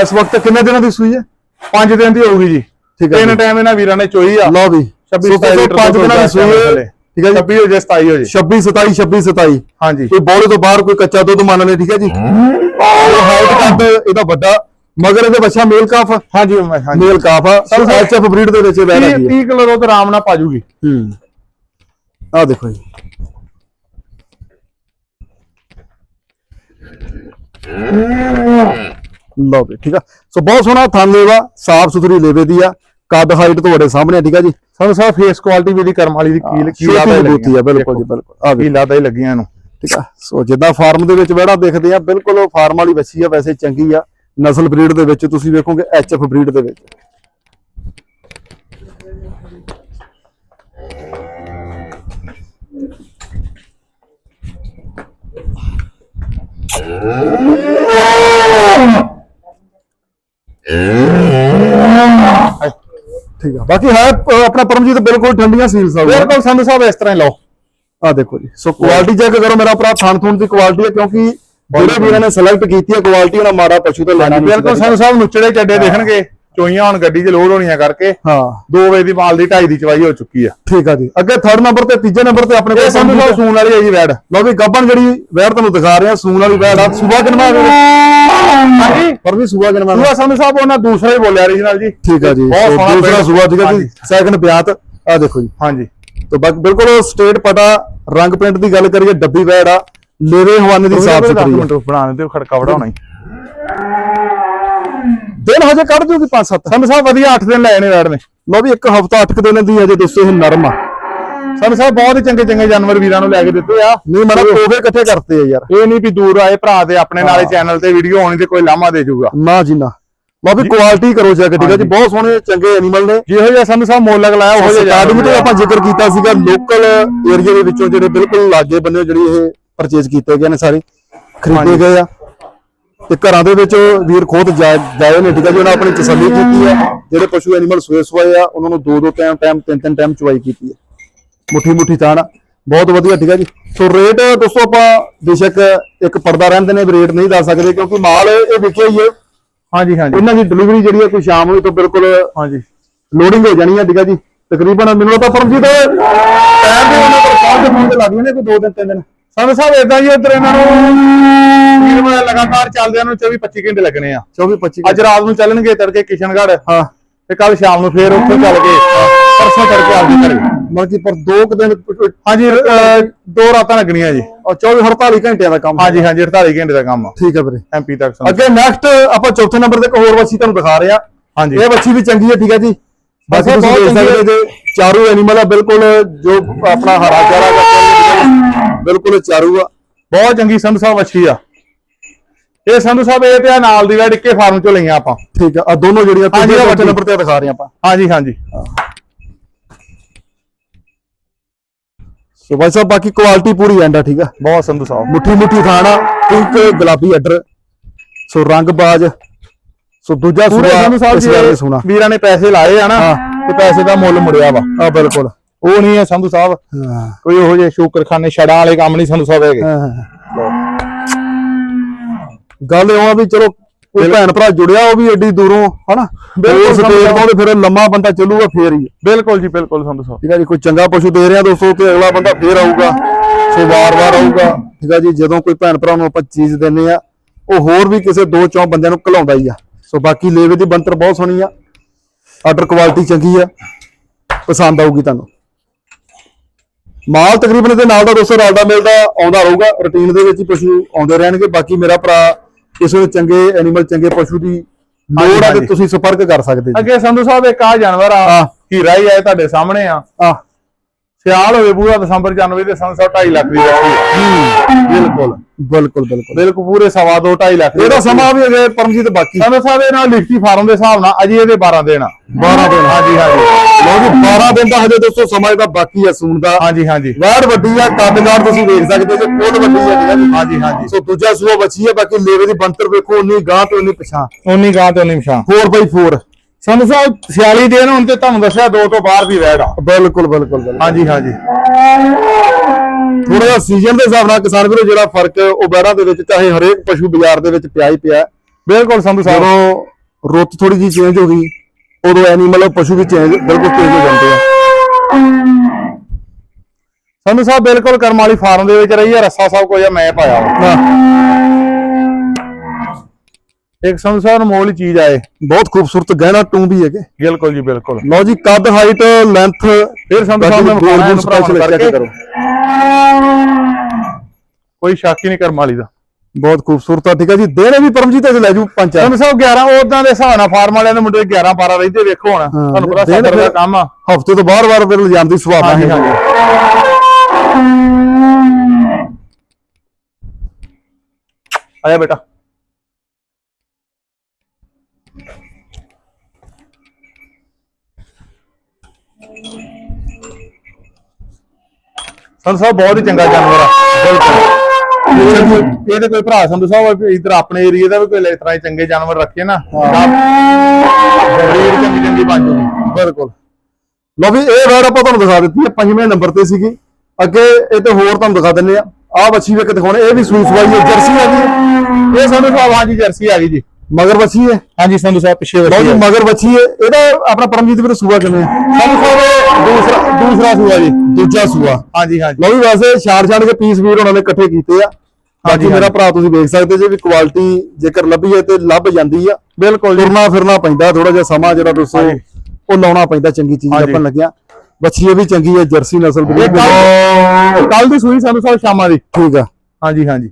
ਇਸ ਵਕਤ ਕਿੰਨੇ ਦਿਨਾਂ ਦੀ ਸੂਈ ਹੈ? 5 ਦਿਨ ਦੀ ਹੋਊਗੀ ਜੀ। ਠੀਕ ਆ ਤਿੰਨ। ਟਾਈਮ ਇਹਨਾਂ ਵੀਰਾਂ ਨੇ ਚੋਈ ਆ। ਲਓ ਵੀ 26 ਸੋ 27 ਲੀਟਰ ਪੰਜ ਦੁੱਧ ਦਿਨਾਂ ਦੀ ਸੂਈ ਹੈ। ਠੀਕ ਹੈ ਜੀ। 26 ਹੋ ਜੇ 27 ਹੋ ਜੇ। 26 27 26 27 ਹਾਂਜੀ। ਕੋਈ ਬੋਲੇ ਤੋਂ ਬਾਹਰ ਕੋਈ ਕੱਚਾ ਦੁੱਧ ਮੰਨ ਲੈ ਠੀਕ ਹੈ। ਜੀ ਹਾਈਟ ਕੱਦ ਇਹਦਾ ਵੱਡਾ ਮਗਰ ਇਹਦੇ ਬੱਚਾ ਮੇਲ ਕਾਫ ਹਾਂਜੀ ਹਾਂਜੀ। ਮੇਲ ਕਾਫ ਆ। ਸਭ ਐਚਐਫ ਬਰੀਡ ਦੇ ਵਿੱਚ ਵੈਰ 30 ਹੈਗੀ ਹੈ। 30 ਕਿਲੋ ਦੁੱਧ ਆਰਾਮ ਨਾਲ ਪਾਜੂਗੀ ਹੂੰ। ਆ ਦੇਖੋ ਜੀ। ਲਓ ਵੀ ਠੀਕ ਆ। ਸੋ ਬਹੁਤ ਸੋਹਣਾ ਥਣ ਲੇਵਾ ਸਾਫ਼ ਸੁਥਰੀ ਲੇਵੇ ਦੀ ਆ। ਕੱਦ ਹਾਈਟ ਤੁਹਾਡੇ ਸਾਹਮਣੇ ਆ, ਠੀਕ ਆ ਜੀ। ਸਾਨੂੰ ਸਾਹਿਬ ਫੇਸ ਕੁਆਲਿਟੀ ਵੀ ਇਹਦੀ ਕਰਮ ਵਾਲੀ ਦੀ ਕੀਲ ਕੀਲਾ ਦਾ ਆ ਬਿਲਕੁਲ ਜੀ ਬਿਲਕੁਲ। ਆ ਵੀ ਕੀਲਾ ਦਾ ਹੀ ਲੱਗੀਆਂ ਇਹਨੂੰ। ਠੀਕ ਆ। ਸੋ ਜਿੱਦਾਂ ਫਾਰਮ ਦੇ ਵਿੱਚ ਵਿਹੜਾ ਦੇਖਦੇ ਆ ਬਿਲਕੁਲ ਉਹ ਫਾਰਮ ਵਾਲੀ ਬੱਚੀ ਆ ਵੈਸੇ ਚੰਗੀ ਆ। ਨਸਲ ਬਰੀਡ ਦੇ ਵਿੱਚ ਤੁਸੀਂ ਵੇਖੋਗੇ ਐਚਐਫ ਬਰੀਡ ਦੇ ਵਿੱਚ। ਠੀਕ ਆ। ਬਾਕੀ ਹੈ ਆਪਣਾ ਪਰਮਜੀਤ ਬਿਲਕੁਲ ਠੰਡੀਆਂ ਸੀਲਸ ਆ ਬਿਲਕੁਲ ਸੰਧੂ ਸਾਹਿਬ ਇਸ ਤਰ੍ਹਾਂ ਹੀ ਲਓ। ਆ ਦੇਖੋ ਜੀ। ਸੋ ਕੁਆਲਿਟੀ ਚੈੱਕ ਕਰੋ ਮੇਰਾ ਭਰਾ ਥਣ ਥੁਣ ਦੀ ਕੁਆਲਿਟੀ ਹੈ ਕਿਉਂਕਿ ਜਿਹੜੇ ਵੀਰਾਂ ਨੇ ਸਿਲੈਕਟ ਕੀਤੀ ਹੈ ਕੁਆਲਿਟੀ ਉਹਨਾਂ ਮਾੜਾ ਪਸ਼ੂ ਤੇ ਲੈਣਾ ਬਿਲਕੁਲ ਸੰਧੂ ਸਾਹਿਬ ਨੁੱਚੜੇ ਚੱਡੇ ਦੇਖਣਗੇ ਚੋਈਆਂ ਹੁਣ ਗੱਡੀ 'ਚ ਲੋਡ ਹੋਣੀਆਂ ਕਰਕੇ ਹਾਂ। 2 ਵਜੇ ਦੀ ਮਾਲ ਦੀ 2.5 ਦੀ ਚਵਾਈ ਹੋ ਚੁੱਕੀ ਆ। ਠੀਕ ਆ ਜੀ। ਅੱਗੇ ਥਰਡ ਨੰਬਰ ਤੇ ਤੀਜੇ ਨੰਬਰ ਤੇ ਆਪਣੇ ਕੋਲ ਸੂਣ ਵਾਲੀ ਹੈ ਜੀ ਵੈੜ। ਲਓ ਵੀ ਗੱਬਨ ਜਿਹੜੀ ਵੈੜ ਤੁਹਾਨੂੰ ਦਿਖਾ ਰਹੇ ਆ ਸੂਨ ਵਾਲੀ ਵੈੜ ਆ। ਸੂਬਾ ਜਨਮਾ ਹਾਂਜੀ। ਪਰ ਵੀ ਸੂਬਾ ਜਨਮਾ ਦੂਆ ਸੰਧੂ ਸਾਹਿਬ ਉਹਨਾਂ ਦੂਸਰਾ ਹੀ ਬੋਲਿਆ ਰੀਜਨਲ ਜੀ। ਠੀਕ ਆ ਜੀ। ਬਹੁਤ ਸੋਹਣਾ ਦੂਸਰਾ। ਸੂਬਾ ਜੀ। ਹਾਂਜੀ। ਸੈਕੰਡ ਬਿਆਤ ਆ ਦੇਖੋ ਜੀ। ਹਾਂਜੀ। ਤੇ ਬਿਲਕੁਲ ਸਟੇਟ ਪਟਾ ਰੰਗ ਪ੍ਰਿੰਟ ਦੀ ਗੱਲ ਕਰੀਏ ਡੱਬੀ ਵੈੜ ਆ। ਲੇਵੇ ਹਵਾਨੇ ਦੀ ਸਾਫ਼ ਸੁਥਰੀ। ਮਿੰਟ ਬਣਾ ਦਿਓ ਖੜਕਾ ਵੜਾਉਣਾ ਹੀ। ਦਿਨ ਹਜੇ ਕੱਢ ਜੂਗੀ 5-7 ਸੰਧੂ ਸਾਹਿਬ ਵਧੀਆ 8 ਦਿਨ ਲਏ ਨੇ ਵੈੜ ਨੇ। ਲਓ ਵੀ ਇੱਕ ਹਫਤਾ 8 ਦਿਨ ਦੀ ਹਜੇ ਦੋਸਤੋ ਇਹ ਨਰਮ ਆ। ਸੰਧੂ ਸਾਹਿਬ ਬਹੁਤ ਹੀ ਚੰਗੇ ਚੰਗੇ ਜਾਨਵਰ ਵੀਰਾਂ ਨੂੰ ਲੈ ਕੇ ਦਿੱਤੇ ਆ। ਨਹੀਂ ਮਰਾ ਕੋਵੇ ਇਕੱਠੇ ਕਰਤੇ ਆ ਯਾਰ। ਇਹ ਨਹੀਂ ਵੀ ਦੂਰ ਆਏ ਭਰਾ ਤੇ ਆਪਣੇ ਨਾਲੇ ਚੈਨਲ ਤੇ ਵੀਡੀਓ ਆਉਣੀ ਤੇ ਕੋਈ ਲਾਮਾ ਦੇ ਜਾਊਗਾ ਨਾ ਜੀ ਨਾ। ਲਓ ਵੀ ਕੁਆਲਿਟੀ ਕਰੋ ਚੈੱਕ ਠੀਕ ਆ ਜੀ। ਬਹੁਤ ਸੋਹਣੇ ਚੰਗੇ ਐਨੀਮਲ ਨੇ। ਜਿਹੋ ਜਿਹਾ ਸੰਧੂ ਸਾਹਿਬ ਮੁੱਲ ਲਗਾਇਆ ਉਹ ਜਿਹਾ ਸਟਾਰਟਿੰਗ ਤੇ। ਆਪਾਂ ਜ਼ਿਕਰ ਕੀਤਾ ਸੀਗਾ ਲੋਕਲ ਏਰੀਆ ਦੇ ਵਿੱਚੋਂ ਜਿਹੜੇ ਬਿਲਕੁਲ ਲਾਗੇ ਬੰਨੇ ਜਿਹੜੀ ਇਹ ਪਰਚੇਜ਼ ਕੀਤੇ ਗਏ ਨੇ ਸਾਰੇ ਖਰੀਦੇ ਗਏ ਆ। ਤੇ ਘਰਾਂ ਦੇ ਵਿੱਚ ਵੀਰ ਖੋਦ ਜਾਏ ਨੇ ਠੀਕ ਆ ਜੀ ਉਹਨਾਂ ਆਪਣੀ ਤਸੱਲੀ ਕੀਤੀ ਆ। ਜਿਹੜੇ ਪਸ਼ੂ ਐਨੀਮਲ ਸੋਏ ਸੋਏ ਆ ਉਹਨਾਂ ਨੂੰ ਦੋ ਦੋ ਟਾਈਮ ਟਾਈਮ ਤਿੰਨ ਤਿੰਨ ਟਾਈਮ ਚਵਾਈ ਕੀਤੀ ਹੈ ਮੁੱਠੀ ਮੁੱਠੀ ਆ। ਬਹੁਤ ਵਧੀਆ ਠੀਕ ਆ ਜੀ। ਸੋ ਰੇਟ ਦੋਸਤੋ ਆਪਾਂ ਬੇਸ਼ੱਕ ਇੱਕ ਪਰਦਾ ਰਹਿੰਦੇ ਨੇ ਰੇਟ ਨਹੀਂ ਦੱਸ ਸਕਦੇ ਕਿਉਂਕਿ ਮਾਲ ਇਹ ਵਿਕਿਆ ਹੀ ਹੈ। ਹਾਂਜੀ ਹਾਂਜੀ। ਇਹਨਾਂ ਦੀ ਡਿਲੀਵਰੀ ਜਿਹੜੀ ਹੈ ਕੋਈ ਸ਼ਾਮ ਨੂੰ ਤੋਂ ਬਿਲਕੁਲ ਹਾਂਜੀ। ਲੋਡਿੰਗ ਹੋ ਜਾਣੀ ਹੈ ਠੀਕ ਆ ਜੀ। ਤਕਰੀਬਨ ਮੈਨੂੰ ਤਾਂ ਪਰਮਜੀਤ ਟਾਈਮ ਦੇ ਉਹਨਾਂ ਕੋਲ ਪਹੁੰਚ ਪਹੁੰਚ ਤੇ ਲੱਗ ਜਾਂਦੇ ਕੋਈ ਦੋ ਦਿਨ ਤਿੰਨ ਦਿਨ। ਸੰਧੂ ਸਾਹਿਬ ਇਦਾਂ ਹੀ ਉਧਰ ਇਹਨਾਂ ਨੂੰ ਵੀਰ ਮੈਂ ਲਗਾਤਾਰ ਚੱਲਦਿਆਂ ਨੂੰ 24 25 ਘੰਟੇ ਲੱਗਣੇ ਆ। 24 25 ਅੱਜ ਰਾਤ ਨੂੰ ਚੱਲਣਗੇ ਤੜਕੇ ਕਿਸ਼ਨਗੜ੍ਹ ਹਾਂ। ਤੇ ਕੱਲ ਸ਼ਾਮ ਨੂੰ ਫੇਰ ਉੱਥੋਂ ਚੱਲ ਕੇ ਪਰਸੋਂ ਤੜਕੇ ਆਪਦੀ ਘਰੇ। ਮਤਲਬ ਕਿ ਪਰ ਦੋ ਕੁ ਦਿਨ ਹਾਂਜੀ ਦੋ ਰਾਤਾਂ ਲੱਗਣੀਆਂ ਜੀ। ਔਰ 24 48 ਘੰਟਿਆਂ ਦਾ ਕੰਮ। ਹਾਂਜੀ ਹਾਂਜੀ 48 ਘੰਟੇ ਦਾ ਕੰਮ। ਆ ਠੀਕ ਹੈ ਵੀਰੇ। ਐਮਪੀ ਤੱਕ। ਅੱਗੇ ਨੈਕਸਟ ਆਪਾਂ ਚੌਥੇ ਨੰਬਰ ਤੇ ਇੱਕ ਹੋਰ ਵੱਛੀ ਤੁਹਾਨੂੰ ਦਿਖਾ ਰਹੇ ਆ ਹਾਂਜੀ। ਇਹ ਵੱਛੀ ਵੀ ਚੰਗੀ ਹੈ ਠੀਕ ਹੈ ਜੀ। ਬਹੁਤ ਤੁਸੀਂ ਦੇਖ ਚੰਗੀ ਹੈ। ਸਕਦੇ ਜੇ ਚਾਰੂ ਐਨੀਮਲ ਆ ਬਿਲਕੁਲ ਜੋ ਆਪਣਾ ਹਰਾ ਚਾਰਾ ਦਾ ਬਿਲਕੁਲ ਚਾਰੂ ਆ। ਬਹੁਤ ਚੰਗੀ ਸੰਧੂ ਸਾਹਿਬ ਅੱਛੀ ਆ। ਇਹ ਸੰਧੂ ਸਾਹਿਬ ਇਹ ਤੇ ਆ ਨਾਲ ਦੀ ਵੈਡ ਇੱਕੇ ਫਾਰਮ ਚੋਂ ਲਈਆਂ ਆਪਾਂ। ਠੀਕ ਆ ਆ ਦੋਨੋਂ ਜਿਹੜੀਆਂ ਹਾਂਜੀ, ਤੀਜੇ ਵੱਛੀ। ਨੰਬਰ ਤੇ ਦਿਖਾ ਰਹੇ ਆਪਾਂ। ਹਾਂਜੀ ਹਾਂਜੀ। ਸੋ ਭਾਈ ਸਾਹਿਬ ਬਾਕੀ ਕੁਆਲਿਟੀ ਪੂਰੀ ਐਂਡ ਠੀਕ ਆ? ਬਹੁਤ ਸੰਧੂ ਸਾਹਿਬ। ਮੁੱਠੀ ਮੁੱਠੀ ਖਾਣਾ ਪਿੰਕ ਗੁਲਾਬੀ ਅੱਡਰ ਸੋ ਰੰਗ ਬਾਜ ਸੋ ਦੂਜਾ ਪੂਰੇ ਸੰਧੂ ਇਸ ਵਾਰ ਜੀ ਨੇ ਪੈਸੇ ਲਾਏ ਆ ਨਾ ਹਾਂ। ਤੇ ਪੈਸੇ ਦਾ ਮੁੱਲ ਮੁੜਿਆ ਵਾ। ਆ ਬਿਲਕੁਲ। ਉਹ ਨਹੀਂ ਹੈ ਸੰਧੂ ਸਾਹਿਬ। ਹਾਂ। ਕੋਈ ਉਹੋ ਜਿਹੇ ਸ਼ੂਕਰਖਾਨੇ ਛੜਾਂ ਵਾਲੇ ਕੰਮ ਨਹੀਂ ਸੰਧੂ ਸਾਹਿਬ ਹੈਗੇ। ਗੱਲ ਇਹ ਆ ਵੀ ਚਲੋ ਕੋਈ ਭੈਣ ਭਰਾ ਜੁੜਿਆ ਉਹ ਵੀ ਐਡੀ ਦੂਰੋਂ ਹਨਾ? ਬਿਲਕੁਲ ਸਟੇਜ। ਤੋਂ ਤੇ ਫਿਰ ਲੰਮਾ ਬੰਦਾ ਚੱਲੂਗਾ ਫੇਰ ਹੀ। ਬਿਲਕੁਲ ਜੀ ਬਿਲਕੁਲ ਸੰਧੂ ਸਾਹਿਬ। ਠੀਕ ਆ ਜੀ ਕੋਈ ਚੰਗਾ ਪਸ਼ੂ ਦੇ ਰਿਹਾ ਦੋਸਤੋ ਤੇ ਅਗਲਾ ਬੰਦਾ ਫੇਰ ਆਊਗਾ ਸੋ ਵਾਰ-ਵਾਰ ਆਊਗਾ। ਠੀਕ ਆ ਜੀ ਜਦੋਂ ਕੋਈ ਭੈਣ ਭਰਾ ਨੂੰ ਆਪਾਂ ਚੀਜ਼ ਦਿੰਨੇ ਆ ਉਹ ਹੋਰ ਵੀ ਕਿਸੇ ਦੋ ਚੌਂ ਬੰਦਿਆਂ ਨੂੰ ਘਲਾਉਂਦਾ ਹੀ ਆ। ਸੋ ਬਾਕੀ ਲੇਵੇ ਦੀ ਬੰਤਰ ਬਹੁਤ ਸੋਹਣੀ ਆ। ਆਰਡਰ ਕੁਆਲਿਟੀ ਚੰਗੀ ਆ। ਪਸੰਦ ਆਊਗੀ ਤੁਹਾਨੂੰ। ਮਾਲ ਤਕਰੀਬਨ ਇਹਦੇ ਨਾਲ ਦਾ ਦੋਸਤੋ ਰਲਦਾ ਮਿਲਦਾ ਆਉਂਦਾ ਰਹੂਗਾ ਰੁਟੀਨ ਦੇ ਵਿੱਚ ਹੀ ਪਸ਼ੂ ਆਉਂਦੇ ਰਹਿਣਗੇ ਬਾਕੀ ਮੇਰਾ ਭਰਾ ਕਿਸੇ ਨੂੰ ਚੰਗੇ ਐਨੀਮਲ ਚੰਗੇ ਪਸ਼ੂ ਦੀ ਲੋੜ ਆ ਤੇ। ਤੁਸੀਂ ਸੰਪਰਕ ਕਰ ਸਕਦੇ ਜੀ। ਅੱਗੇ ਸੰਧੂ ਸਾਹਿਬ ਇੱਕ ਆ ਜਾਨਵਰ ਆ। ਹੀਰਾ ਹੀ ਆਏ ਤੁਹਾਡੇ ਸਾਹਮਣੇ ਆ। ਆ ਸਿਆਲ ਹੋਵੇ ਪੂਰਾ ਦਸੰਬਰ ਜਨਵਰੀ ਦੇ ਸੰਧੂ ਸਾਹਿਬ 2.5 ਲੱਖ ਦੀ ਵੈਸੀ ਬਿਲਕੁਲ। ਬਿਲਕੁਲ ਬਿਲਕੁਲ। ਬਿਲਕੁਲ ਪੂਰੇ ਸਵਾ ਦੋ 2.5 ਲੱਖ ਦੀ ਇਹਦਾ। ਸਮਾਂ ਵੀ ਅਗੇ ਪਰਮਜੀਤ ਬਾਕੀ। ਸਾਹਿਬ ਇਹ ਨਾਲ ਲਿਖਤੀ ਫਾਰਮ ਦੇ ਹਿਸਾਬ ਨਾਲ ਅਜੇ ਇਹਦੇ 12 ਦੇਣਾ 12 ਦਿਨ ਹਾਂਜੀ ਹਾਂਜੀ। ਜੀ 12 ਦਿਨ ਦਾ ਹਜੇ ਦੋਸਤੋ ਸਮਾਂ ਇਹਦਾ ਬਾਕੀ ਆ ਸੂਣ ਦਾ। ਹਾਂਜੀ ਹਾਂਜੀ। ਵੈੜ ਵੱਡੀ ਆ ਕੱਦਗਾਰ ਤੁਸੀਂ ਵੇਖ ਸਕਦੇ ਜੇ ਕੋਲ ਵੱਡੀ ਆ ਠੀਕ ਆ ਜੀ। ਹਾਂਜੀ ਹਾਂਜੀ। ਸੋ ਦੂਜਾ ਸੂਆ ਬੱਚੀ ਆ ਬਾਕੀ ਲੇਵੇ ਦੀ ਬੰਤਰ ਵੇਖੋ ਉਨੀ ਗਾਂ ਤੇ ਉਨੀ ਪਛਾਂ ਉਨੀ ਗਾਂ ਤੇ ਉਨੀ ਮਸ਼ਾਂ 4x4 ਸੰਧੂ ਸਾਹਿਬ 46 ਦਿਨ ਹੁਣ ਤੇ ਤੁਹਾਨੂੰ ਦੱਸਿਆ ਦੋ ਤੋਂ ਬਾਹਰ ਦੀ ਵੈੜ ਆ। ਬਿਲਕੁਲ ਬਿਲਕੁਲ। ਹਾਂਜੀ ਹਾਂਜੀ। ਥੋੜਾ ਜਿਹਾ ਸੀਜ਼ਨ ਦੇ ਹਿਸਾਬ ਨਾਲ ਕਿਸਾਨ ਵੀਰੋ ਜਿਹੜਾ ਫ਼ਰਕ ਉਹ ਵੈੜਾਂ ਦੇ ਵਿੱਚ ਚਾਹੇ ਹਰੇਕ ਪਸ਼ੂ ਬਾਜ਼ਾਰ ਦੇ ਵਿੱਚ ਪਿਆ ਹੀ ਪਿਆ ਹੈ। ਬਿਲਕੁਲ ਸੰਧੂ ਸਾਹਿਬ। ਜਦੋਂ ਰੁੱਤ ਥੋੜੀ ਜੀ ਚੇਂਜ ਹੋ ਗਈ ਉਦੋਂ ਐਨੀਮਲ ਪਸ਼ੂ ਵੀ ਚੇਂਜ ਬਿਲਕੁਲ ਚੇਂਜ ਹੋ ਜਾਂਦੇ ਆ। ਸੰਧੂ ਸਾਹਿਬ ਬਿਲਕੁਲ ਕਰਮ ਵਾਲੀ ਫਾਰਮ ਦੇ ਵਿੱਚ ਰਹੀ ਹੈ ਰੱਸਾ ਕੋਈ ਆ ਮੈਂ ਪਾਇਆ ਇੱਕ ਸੰਧੂ ਸਾਹਿਬ ਨੂੰ ਮੋਲ ਚੀਜ਼ ਆਏ। ਬਹੁਤ ਖੂਬਸੂਰਤ ਗਹਿਣਾ ਟੂੰ ਵੀ ਹੈਗੇ। ਬਿਲਕੁਲ ਜੀ ਬਿਲਕੁਲ। ਲਓ ਜੀ ਕੱਦ ਹਾਈਟ ਲੈਂਥ ਫਿਰ ਸੰਧੂ ਸਾਹਿਬ ਨੇ ਵਿਖਾਉਣਾ ਚੈੱਕ ਕਰਕੇ। ਕਰੋ। ਕੋਈ ਸ਼ੱਕ ਹੀ ਨਹੀਂ ਕਰਮ ਵਾਲੀ ਦਾ। ਬਹੁਤ ਖੂਬਸੂਰਤ ਆ ਠੀਕ ਹੈ ਜੀ। ਦੇਣੇ ਵੀ ਪਰਮਜੀਤ ਅਜ ਲੈ ਜੂ ਪੰਜ ਚਾਰ। ਸਾਹਿਬ 11 ਉਦਾਂ ਦੇ ਹਿਸਾਬ ਨਾਲ ਫਾਰਮ ਵਾਲਿਆਂ ਦੇ ਮੁੰਡੇ 11 12 ਰਹਿੰਦੇ ਵੇਖੋ ਹੁਣ। ਤੁਹਾਨੂੰ ਪਤਾ ਸਦਰ ਦਾ ਫਿਰ- ਕੰਮ ਆ। ਹਫ਼ਤੇ ਤੋਂ ਬਾਰ-ਬਾਰ ਫਿਰ ਲਿਜਾਣ ਦੀ ਸੁਭਾਵਨਾ ਹਾਂਜੀ ਹੈ ਹਾਂਜੀ। ਆਇਆ ਬੇਟਾ। ਸੰਧੂ ਸਾਹਿਬ ਬਹੁਤ ਹੀ ਚੰਗਾ ਜਾਨਵਰ ਆ ਬਿਲਕੁਲ। ਇਹਦੇ ਕੋਈ ਭਰਾ ਸੰਧੂ ਸਾਹਿਬ ਇਧਰ ਆਪਣੇ ਏਰੀਆ ਦਾ ਵੀ ਕੋਈ ਇਸ ਤਰ੍ਹਾਂ ਦੇ ਚੰਗੇ ਜਾਨਵਰ ਰੱਖੇ ਨਾ ਬਰੀਡ ਚੰਗੀ ਚੰਗੀ ਬਣ ਜੂਗੀ ਬਿਲਕੁਲ। ਲੋ ਵੀ ਇਹ ਵੈੜ ਆਪਾਂ ਤੁਹਾਨੂੰ ਦਿਖਾ ਦਿੱਤੀ ਹੈ ਪੰਜਵੇਂ ਨੰਬਰ ਤੇ ਸੀਗੀ। ਅੱਗੇ ਇਹ ਤੇ ਹੋਰ ਤੁਹਾਨੂੰ ਦਿਖਾ ਦਿੰਨੇ ਆ ਆਹ ਬੱਚੀ ਕੇ ਦਿਖਾਉਣੇ ਇਹ ਵੀ ਸੂਈ ਸਵਾਈ ਹੈ ਜਰਸੀ ਆ ਗਈ ਇਹ ਸੰਧੂ ਸਾਹਿਬ ਹਾਂਜੀ ਜਰਸੀ ਆ ਗਈ ਜੀ। ਮਗਰ ਬੱਚੀ ਹੈ। ਹਾਂਜੀ ਸੰਧੂ ਸਾਹਿਬ ਪਿੱਛੇ ਲਓ ਜੀ। ਮਗਰ ਬੱਚੀ ਹੈ। ਇਹਦਾ ਆਪਣਾ ਪਰਮਜੀਤ ਵੀਰ ਸੂਆ ਕਿਵੇਂ? ਹੈ ਸੰਧੂ ਸਾਹਿਬ ਦੂਸਰਾ ਦੂਸਰਾ ਸੂਆ ਜੀ। ਦੂਜਾ ਸੂਆ। ਹਾਂਜੀ ਹਾਂਜੀ। ਲਓ ਵੀ ਵੈਸੇ ਛਾੜ ਛਾੜ ਕੇ ਪੀਸ ਵੀਰ ਉਹਨਾਂ ਨੇ ਇਕੱਠੇ ਕੀਤੇ ਆ। ਬਾਕੀ ਹਾਂਜੀ, ਮੇਰਾ। ਭਰਾ ਤੁਸੀਂ ਵੇਖ ਸਕਦੇ ਜੇ ਵੀ ਕੁਆਲਿਟੀ ਜੇਕਰ ਲੱਭੀ ਹੈ ਤੇ ਲੱਭ ਜਾਂਦੀ ਆ। ਬਿਲਕੁਲ ਜੀ। ਤੁਰਨਾ ਫਿਰਨਾ ਪੈਂਦਾ ਥੋੜਾ ਜਿਹਾ ਸਮਾਂ ਜਿਹੜਾ ਦੋਸਤੋ। ਉਹ ਲਾਉਣਾ ਪੈਂਦਾ ਚੰਗੀ ਚੀਜ਼। ਲੱਭਣ ਲੱਗਿਆ। ਬੱਚੀ ਇਹ ਵੀ ਚੰਗੀ ਹੈ ਜਰਸੀ ਨਸਲ ਬਰੀਡ ਕੱਲ ਦੀ ਸੂਈ ਸੰਧੂ ਸਾਹਿਬ ਸ਼ਾਮਾਂ ਦੀ। ਠੀਕ ਆ। ਹਾਂਜੀ ਹਾਂਜੀ।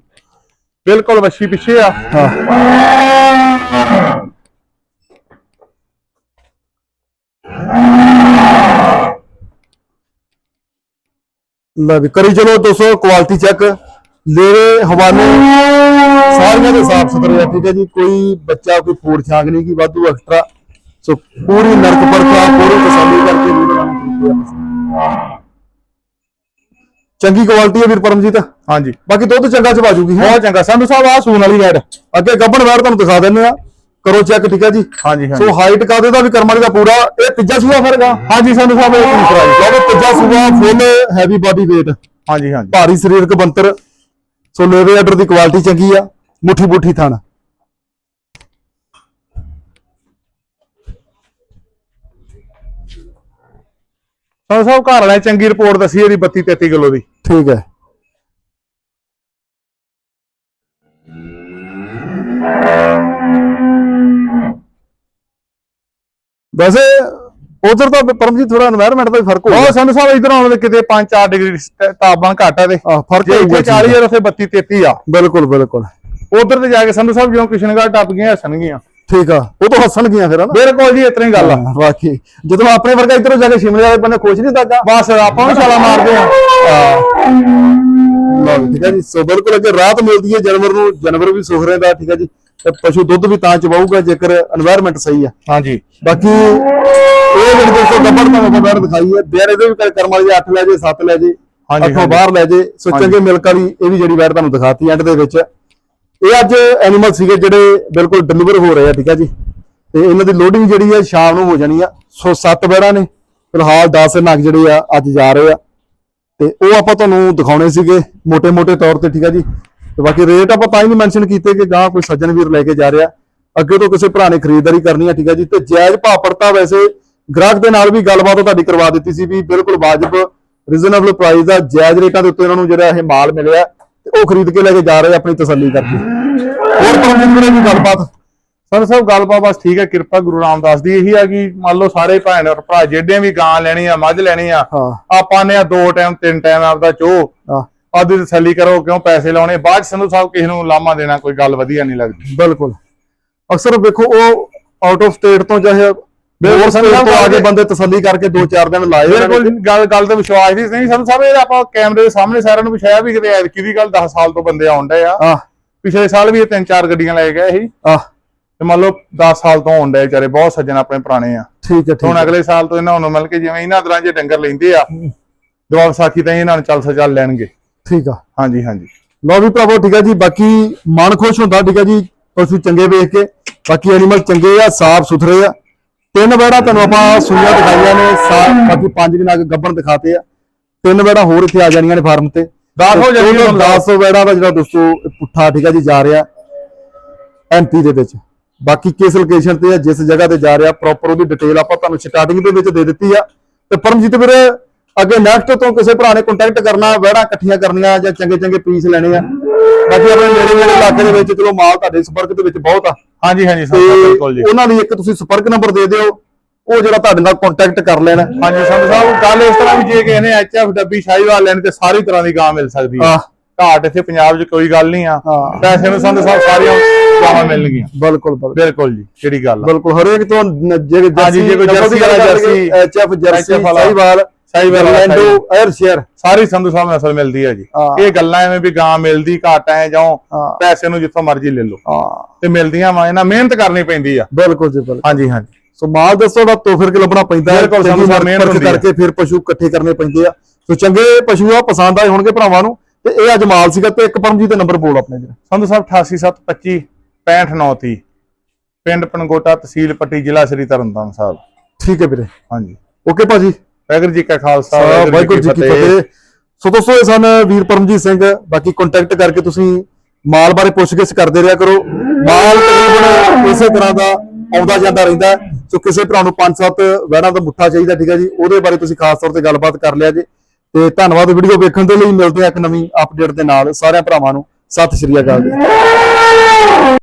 ਬਿਲਕੁਲ ਵੱਛੀ ਪਿੱਛੇ ਆ। ਹਾਂ। ਲੈ ਵੀ ਕਰੀ ਚਲੋ ਦੋਸਤੋ ਕੁਆਲਿਟੀ ਚੈੱਕ ਲੇਵੇ ਹਵਾਨੇ ਸਾਰੀਆਂ ਦੇ ਸਾਫ਼ ਸੁਥਰੇ ਆ ਠੀਕ ਹੈ ਜੀ। ਕੋਈ ਬੱਚਾ ਕੋਈ ਫੂਡ ਛਾਂਗ ਨਹੀਂ ਕੀ ਵਾਧੂ ਐਕਸਟਰਾ ਸੋ ਪੂਰੀ ਨਰਕ ਪਰਖਾ ਪੂਰੀ ਤਸੱਲੀ ਕਰਕੇ ਵੀਰ ਉਹਨਾਂ ਨੂੰ ਖਰੀਦਿਆ ਬਸ। ਚੰਗੀ ਕੁਆਲਿਟੀ ਹੈ ਵੀਰ ਪਰਮਜੀਤ। ਹਾਂਜੀ। ਬਾਕੀ ਦੁੱਧ ਚੰਗਾ ਚਵਾ ਜੂਗੀ ਹੈ? ਬਹੁਤ ਚੰਗਾ। ਸੰਧੂ ਸਾਹਿਬ ਆ ਸੂਣ ਵਾਲੀ ਵੈੜ ਅੱਗੇ ਗੱਬਣ ਵੈਰ ਤੁਹਾਨੂੰ ਦਿਖਾ ਦਿੰਦੇ ਆ। ਕਰੋ ਚੈੱਕ ਠੀਕ ਹੈ ਜੀ? ਹਾਂਜੀ ਹਾਂਜੀ। ਸੋ ਹਾਈਟ ਕਾਦੇ ਦਾ ਵੀ ਕਰਮਾਲੀ ਦਾ ਪੂਰਾ ਇਹ ਤੀਜਾ ਸੂਆ ਫ਼ਰਕ ਆ? ਹਾਂਜੀ ਸੰਧੂ ਸਾਹਿਬ ਇਹ ਤੀਸਰਾ ਜੀ ਜਦੋਂ ਤੀਜਾ ਸੂਆ ਫੁੱਲ ਹੈਵੀ ਬਾਡੀ weight ਹਾਂਜੀ ਹਾਂਜੀ। ਭਾਰੀ ਸਰੀਰਕ ਬੰਤਰ ਸੋ ਲੇਵੇ ਆਰਡਰ ਦੀ ਕੁਆਲਿਟੀ ਚੰਗੀ ਆ ਮੁੱਠੀ ਮੁੱਠੀ ਥਣ। ਸੰਧੂ ਸਾਹਿਬ ਘਰ ਵਾਲਿਆਂ ਨੇ ਚੰਗੀ ਰਿਪੋਰਟ ਦੱਸੀ ਇਹਦੀ 32 33 ਕਿਲੋ ਦੀ। ਠੀਕ ਹੈ। ਵੈਸੇ ਉਧਰ ਤਾਂ ਪਰਮਜੀਤ ਥੋੜਾ এনवायरमेंट ਦਾ ਵੀ ਫ਼ਰਕ ਹੋਊਗਾ। ਬਹੁਤ ਸੰਧ ਸਾਹਿਬ ਇਧਰ ਆਉਣ ਦੇ ਕਿਤੇ 5-4 ਡਿਗਰੀ ਤਾਪਮਾਨ ਘਟ ਆ ਤੇ। ਫ਼ਰਕ ਇੱਥੇ 40 ਆ ਉੱਥੇ 32-33 ਆ। ਬਿਲਕੁਲ ਬਿਲਕੁਲ। ਉਧਰ ਤੇ ਜਾ ਕੇ ਸੰਧ ਸਾਹਿਬ ਜਿਉਂ ਕਿਸ਼ਨਗੜ ਟੱਪ ਗਏ ਹਸਣਗੀਆਂ ਠੀਕ ਆ ਉਹ ਤਾਂ ਹੱਸਣਗੀਆਂ ਫਿਰ ਹਨਾ ਬਿਲਕੁਲ ਜੀ ਇਤਨੀ ਗੱਲ ਆ। ਬਾਕੀ ਜਦੋਂ ਆਪਣੇ ਵਰਗਾ ਇਧਰੋਂ ਜਾ ਕੇ ਸ਼ਿਮਲੇ ਵਾਲੇ ਬੰਨੇ ਖੁਸ਼ ਨਹੀਂ ਦਾਗਾ ਬਸ ਆਪਾਂ ਨੂੰ ਸਾਲਾ ਮਾਰਦੇ ਆ। ਲਓ ਠੀਕ ਆ ਜੀ। ਸੋ ਬਿਲਕੁਲ ਅੱਗੇ ਰਾਤ ਮਿਲਦੀ ਹੈ ਜਨਵਰ ਨੂੰ ਜਨਵਰ ਵੀ ਸੁਖ ਰਹਿੰਦਾ ਠੀਕ ਆ ਜੀ। ਪਸ਼ੂ ਦੁੱਧ ਵੀ ਤਾਂ ਚਵਾਊਗਾ ਜੇਕਰ এনवायरमेंट ਸਹੀ ਆ। ਹਾਂਜੀ। ਬਾਕੀ ਇਹ ਜਿਹੜੀ ਦੋਸਤੋ ਗੱਬੜ ਤੁਹਾਨੂੰ ਬਾਹਰ ਦਿਖਾਈ ਹੈ ਬਿਆਰੇ ਦੇ ਵੀ ਕਰਮ ਵਾਲੀ 8 ਲੈ ਜੇ 7 ਲੈ ਜੇ ਅੱਠੋਂ ਬਾਹਰ ਲੈ ਜੇ ਸੋ ਚੰਗੇ ਮਿਲਕ ਵਾਲੀ ਇਹ ਵੀ ਜਿਹੜੀ ਵੈਰ ਤੁਹਾਨੂੰ ਦਿਖਾਤੀ ਐਂਡ ਦੇ ਵਿੱਚ। ਇਹ ਅੱਜ ਐਨੀਮਲ ਸੀਗੇ ਜਿਹੜੇ ਬਿਲਕੁਲ ਡਿਲੀਵਰ ਹੋ ਰਹੇ ਆ ਠੀਕ ਆ ਜੀ। ਤੇ ਇਹਨਾਂ ਦੀ ਲੋਡਿੰਗ ਜਿਹੜੀ ਹੈ ਸ਼ਾਮ ਨੂੰ ਹੋ ਜਾਣੀ ਆ। ਸੋ ਸੱਤ ਬੈੜਾਂ ਨੇ। ਫਿਲਹਾਲ 10 ਨਗ ਜਿਹੜੇ ਆ ਅੱਜ ਜਾ ਰਹੇ ਆ। ਤੇ ਉਹ ਆਪਾਂ ਤੁਹਾਨੂੰ ਦਿਖਾਉਣੇ ਸੀਗੇ ਮੋٹے-ਮੋٹے ਤੌਰ ਤੇ ਠੀਕ ਆ ਜੀ। ਤੇ ਬਾਕੀ ਰੇਟ ਆਪਾਂ ਤਾਂ ਹੀ ਨਹੀਂ ਮੈਂਸ਼ਨ ਕੀਤੇ ਕਿ ਗਾਂ ਕੋਈ ਸੱਜਣ ਵੀਰ ਲੈ ਕੇ ਜਾ ਰਿਹਾ। ਅੱਗੇ ਤੋਂ ਕਿਸੇ ਭਰਾ ਨੇ ਖਰੀਦਦਾਰੀ ਕਰਨੀ ਹੈ ਠੀਕ ਹੈ ਜੀ। ਤੇ ਜਾਇਜ਼ ਭਾਅ ਪੜਤਾ ਵੈਸੇ ਗ੍ਰਾਹਕ ਦੇ ਨਾਲ ਵੀ ਗੱਲਬਾਤ ਤੁਹਾਡੀ ਕਰਵਾ ਦਿੱਤੀ ਸੀ ਵੀ ਬਿਲਕੁਲ ਵਾਜਬ ਰੀਜ਼ਨੇਬਲ ਪ੍ਰਾਈਸ ਦਾ ਜਾਇਜ਼ ਰੇਟਾਂ ਦੇ ਉੱਤੇ ਉਹਨਾਂ ਨੂੰ ਜਿਹੜਾ ਇਹ ਮਾਲ ਮਿਲਿਆ ਤੇ ਉਹ ਖਰੀਦ ਕੇ ਲੈ ਕੇ ਜਾ ਰਹੇ ਆਪਣੀ ਤਸੱਲੀ ਕਰਕੇ। ਹੋਰ ਵੀਰੇ ਦੀ ਗੱਲਬਾਤ? ਸਰ ਸਾਹਿਬ ਗੱਲਬਾਤ ਬਸ ਠੀਕ ਹੈ ਕਿਰਪਾ ਗੁਰੂ ਰਾਮਦਾਸ ਦੀ ਇਹੀ ਆ ਕਿ ਮੰਨ ਲਓ ਸਾਰੇ ਭੈਣ ਔਰ ਭਰਾ ਜਿਹੜੇ ਵੀ ਗਾਂ ਲੈਣੀ ਆ ਮੱਝ ਲੈਣੀ ਆ ਆਪਾਂ ਨੇ ਆ ਦੋ ਟਾਈਮ ਤਿੰਨ ਟਾਈਮ ਆਪਦਾ ਚੋ। ਆਦੀ ਤਸੱਲੀ ਕਰੋ ਕਿਉਂ ਪੈਸੇ ਲਾਉਣੇ? ਬਾਅਦ ਸੰਧੂ ਸਾਹਿਬ ਕਿਸੇ ਨੂੰ ਲਾਮਾ ਦੇਣਾ ਕੋਈ ਗੱਲ ਵਧੀਆ ਨਹੀਂ ਲੱਗਦੀ। ਬਿਲਕੁਲ। ਅਕਸਰ ਵੇਖੋ ਉਹ ਆਊਟ ਆਫ ਸਟੇਟ ਤੋਂ ਚਾਹੇ ਹੋਰ ਸੰਧੂ ਤੋਂ ਆ ਕੇ ਬੰਦੇ ਤਸੱਲੀ ਕਰਕੇ 2-4 ਦਿਨ ਲਾਏ। ਬਿਲਕੁਲ ਗੱਲ ਗੱਲ ਤੇ ਵਿਸ਼ਵਾਸ ਨਹੀਂ ਸੰਧੂ ਸਾਹਿਬ ਇਹ ਆਪਾਂ ਕੈਮਰੇ ਦੇ ਸਾਹਮਣੇ ਸਾਰਿਆਂ ਨੂੰ ਪੁੱਛਿਆ ਵੀ ਕਿਤੇ ਐਤਕੀ ਦੀ ਗੱਲ 10 ਸਾਲ ਤੋਂ ਬੰਦੇ ਆਉਣ ਡਏ ਆ। ਪਿਛਲੇ ਸਾਲ ਵੀ ਇਹ ਤਿੰਨ ਚਾਰ ਗੱਡੀਆਂ ਲੈ ਗਏ ਸੀ। ਆਹ ਤੇ ਮੰਨ ਲਓ 10 ਸਾਲ ਤੋਂ ਆਉਣ ਡਏ ਵਿਚਾਰੇ ਬਹੁਤ ਸੱਜਣ ਆਪਣੇ ਪੁਰਾਣੇ ਆ। ਠੀਕ ਹੈ ਹੁਣ ਅਗਲੇ ਸਾਲ ਤੋਂ ਇਹਨਾਂ ਨੂੰ ਮਿਲ ਕੇ ਜਿਵੇਂ ਇਹਨਾਂ ਤਰ੍ਹਾਂ ਜੇ ਡੰਗਰ ਲੈਂਦੇ ਆ ਦਵਾ ਵਿਸਾਖੀ ਤਾਂ ਇਹਨਾਂ ਨੂੰ ਚੱਲ ਸਚਲ ਲੈਣਗੇ। ਠੀਕ ਆ। ਹਾਂਜੀ ਹਾਂਜੀ। ਲਓ ਵੀ ਭਰਾਵੋ ਠੀਕ ਹੈ ਜੀ। ਬਾਕੀ ਮਨ ਖੁਸ਼ ਹੁੰਦਾ ਠੀਕ ਹੈ ਜੀ। ਪਸ਼ੂ ਚੰਗੇ ਵੇਖ ਕੇ। ਬਾਕੀ ਐਨੀਮਲ ਚੰਗੇ ਆ ਸਾਫ਼ ਸੁਥਰੇ ਆ। ਤਿੰਨ ਬੈੜਾ ਤੁਹਾਨੂੰ ਆਪਾਂ ਸੂਈਆਂ ਦਿਖਾਈਆਂ ਨੇ ਸਾ- ਬਾਕੀ ਪੰਜ ਦਿਨਾਂ ਅੱਗੇ ਗੱਬਣ ਦਿਖਾਤੇ ਆ। ਤਿੰਨ ਬੈੜਾ ਹੋਰ ਇੱਥੇ ਆ ਜਾਣੀਆਂ ਨੇ ਫਾਰਮ ਤੇ। ਦਸ ਹੋ ਜਾਣਗੀਆਂ ਤੁਹਾਨੂੰ 10 ਬੈੜਾ ਦਾ ਜਿਹੜਾ ਦੋਸਤੋ ਪੁੱਠਾ ਠੀਕ ਹੈ ਜੀ ਜਾ ਰਿਹਾ ਐਮਪੀ ਦੇ ਵਿੱਚ। ਬਾਕੀ ਕਿਸ ਲੋਕੇਸ਼ਨ ਤੇ ਆ ਜਿਸ ਜਗ੍ਹਾ ਤੇ ਜਾ ਰਿਹਾ ਪ੍ਰੋਪਰ ਉਹਦੀ ਡਿਟੇਲ ਆਪਾਂ ਤੁਹਾਨੂੰ ਸਟਾਰਟਿੰਗ ਦੇ ਵਿੱਚ ਦੇ ਦਿੱਤੀ ਆ। ਤੇ ਪਰਮਜੀਤ ਵੀਰੇ ਅੱਗੇ ਨੈਕਸਟ ਤੋਂ ਕਿਸੇ ਭਰਾ ਨੇ ਕੰਟੈਕਟ ਕਰਨਾ ਵਹਿੜਾਂ ਇਕੱਠੀਆਂ ਕਰਨੀਆਂ ਜਾਂ ਚੰਗੇ ਚੰਗੇ ਪੀਸ ਲੈਣੇ ਆ। ਬਾਕੀ ਆਪਣੇ ਨੇੜੇ ਨੇੜੇ ਇਲਾਕੇ ਦੇ ਵਿੱਚ ਚਲੋ ਮਾਲ ਤੁਹਾਡੇ ਸੰਪਰਕ ਦੇ ਵਿੱਚ ਬਹੁਤ ਆ। ਹਾਂਜੀ ਹਾਂਜੀ ਸਾਹਿਬ ਬਿਲਕੁਲ ਜੀ। ਉਹਨਾਂ ਲਈ ਇੱਕ ਤੁਸੀਂ ਸੰਪਰਕ ਨੰਬਰ ਦੇ ਦਿਓ ਉਹ ਜਿਹੜਾ ਤੁਹਾਡੇ ਨਾਲ ਕੰਟੈਕਟ ਕਰ ਲੈਣ। ਹਾਂਜੀ ਸੰਧੂ ਸਾਹਿਬ ਗੱਲ ਇਸ ਤਰ੍ਹਾਂ ਵੀ ਜੇ ਕਿਸੇ ਨੇ ਐਚਐਫ ਡੱਬੀ ਸ਼ਾਹੀਵਾਲ ਲੈਣੀ ਤੇ ਸਾਰੀ ਤਰ੍ਹਾਂ ਦੀ ਗਾਂ ਮਿਲ ਸਕਦੀ ਹੈ। ਘਾਟ ਇੱਥੇ ਪੰਜਾਬ 'ਚ ਕੋਈ ਗੱਲ ਨਹੀਂ ਆ। ਪੈਸੇ ਨੂੰ ਸੰਧੂ ਸਾਹਿਬ ਸਾਰੀਆਂ ਗਾਵਾਂ ਮਿਲਣਗੀਆਂ। ਬਿਲਕੁਲ ਬਿਲਕੁਲ। ਜੀ ਕਿਹੜੀ ਗੱਲ ਬਿਲਕੁਲ ਹਰੇਕ ਤੋਂ ਨ- ਜੇ jersey jersey, HF jersey HF Sahiwal Sahiwal ਵਾਲਾ, ਲੈਂਡੋ 에ਅਰ ਸ਼ੇਅਰ ਸਾਰੀ ਸੰਧੂ ਸਾਹਿਬ ਨਸਲ ਮਿਲਦੀ ਹੈ ਜੀ। ਹਾਂ। ਇਹ ਗੱਲਾਂ ਐਵੇਂ ਵੀ ਗਾਂ ਮਿਲਦੀ ਘਾਟ ਐ ਜਾਓ ਹਾਂ। ਪੈਸੇ ਨੂੰ ਜਿੱਥੋਂ ਮਰਜ਼ੀ ਲੈ ਲਓ। ਹਾਂ। ਤੇ ਮਿਲਦੀਆਂ ਵਾ ਇਹਨਾਂ ਮਿਹਨਤ ਕਰਨੀ ਪੈਂਦੀ ਆ। ਬਿਲਕੁਲ ਜੀ ਬਿਲਕੁਲ। ਹਾਂਜੀ ਹਾਂਜੀ। ਸੋ ਮਾਲ ਦੱਸੋ ਦਾ ਤੋਫਰ ਕੇ ਲੱਭਣਾ ਪੈਂਦਾ ਹੈ। ਬਿਲਕੁਲ, ਚੰਗੀ ਸਾਨੂੰ ਮਿਹਨਤ ਹੈ। ਕਰਕੇ ਫਿਰ ਪਸ਼ੂ ਇਕੱਠੇ ਕਰਨੇ ਪੈਂਦੇ ਆ। ਸੋ ਚੰਗੇ ਪਸ਼ੂ ਆ ਪਸੰਦ ਆਏ ਹੋਣਗੇ ਭਰਾਵਾਂ ਨੂੰ। ਤੇ ਇਹ ਅੱਜ ਮਾਲ ਸੀਗਾ ਤੇ ਇੱਕ ਪਰਮਜੀਤ ਦੇ ਨੰਬਰ ਬੋਲ ਆਪਣੇ ਵੀਰ। ਸੰਧੂ ਸਾਹਿਬ 88725 65930 ਪਿੰਡ ਪਨਗੋਟਾ ਤਹਿਸੀਲ ਪੱਟੀ ਜ਼ਿਲ੍ਹਾ ਸ੍ਰੀ ਤਰਨਤਾਰਨ ਸਾਹਿਬ। ਠੀਕ ਹੈ ਵੀਰੇ। ਹਾਂਜੀ। ਓਕੇ ਭਾਜੀ। ਵਾਹਿਗੁਰੂ ਜੀ ਕਾ ਖਾਲਸਾ ਵਾਹਿਗੁਰੂ ਜੀ ਕੀ ਫਤਿਹ। ਸੋ ਦੋਸਤੋ ਇਹ ਸਨ ਵੀਰ ਪਰਮਜੀਤ ਸਿੰਘ। ਬਾਕੀ ਕੰਟੈਕਟ ਕਰਕੇ ਤੁਸੀਂ ਮਾਲ ਬਾਰੇ ਪੁੱਛਗਿੱਛ ਕਰਦੇ ਰਿਹਾ ਕਰੋ। ਮਾਲ ਤਕਰੀਬਨ ਇਸੇ ਤਰ੍ਹਾਂ ਦਾ ਆਉਂਦਾ ਜਾਂਦਾ ਰਹਿੰਦਾ। ਸੋ ਕਿਸੇ ਭਰਾ ਨੂੰ 5-7 ਵਹਿਣਾ ਦਾ ਮੁੱਠਾ ਚਾਹੀਦਾ ਠੀਕ ਹੈ ਜੀ। ਉਹਦੇ ਬਾਰੇ ਤੁਸੀਂ ਖਾਸ ਤੌਰ ਤੇ ਗੱਲਬਾਤ ਕਰ ਲਿਆ ਜੇ। ਤੇ ਧੰਨਵਾਦ ਵੀਡੀਓ ਵੇਖਣ ਦੇ ਲਈ। ਮਿਲਦੇ ਆ ਇੱਕ ਨਵੀਂ ਅਪਡੇਟ ਦੇ ਨਾਲ। ਸਾਰਿਆਂ ਭਰਾਵਾਂ ਨੂੰ ਸਤਿ ਸ਼੍ਰੀ ਅਕਾਲ ਜੀ।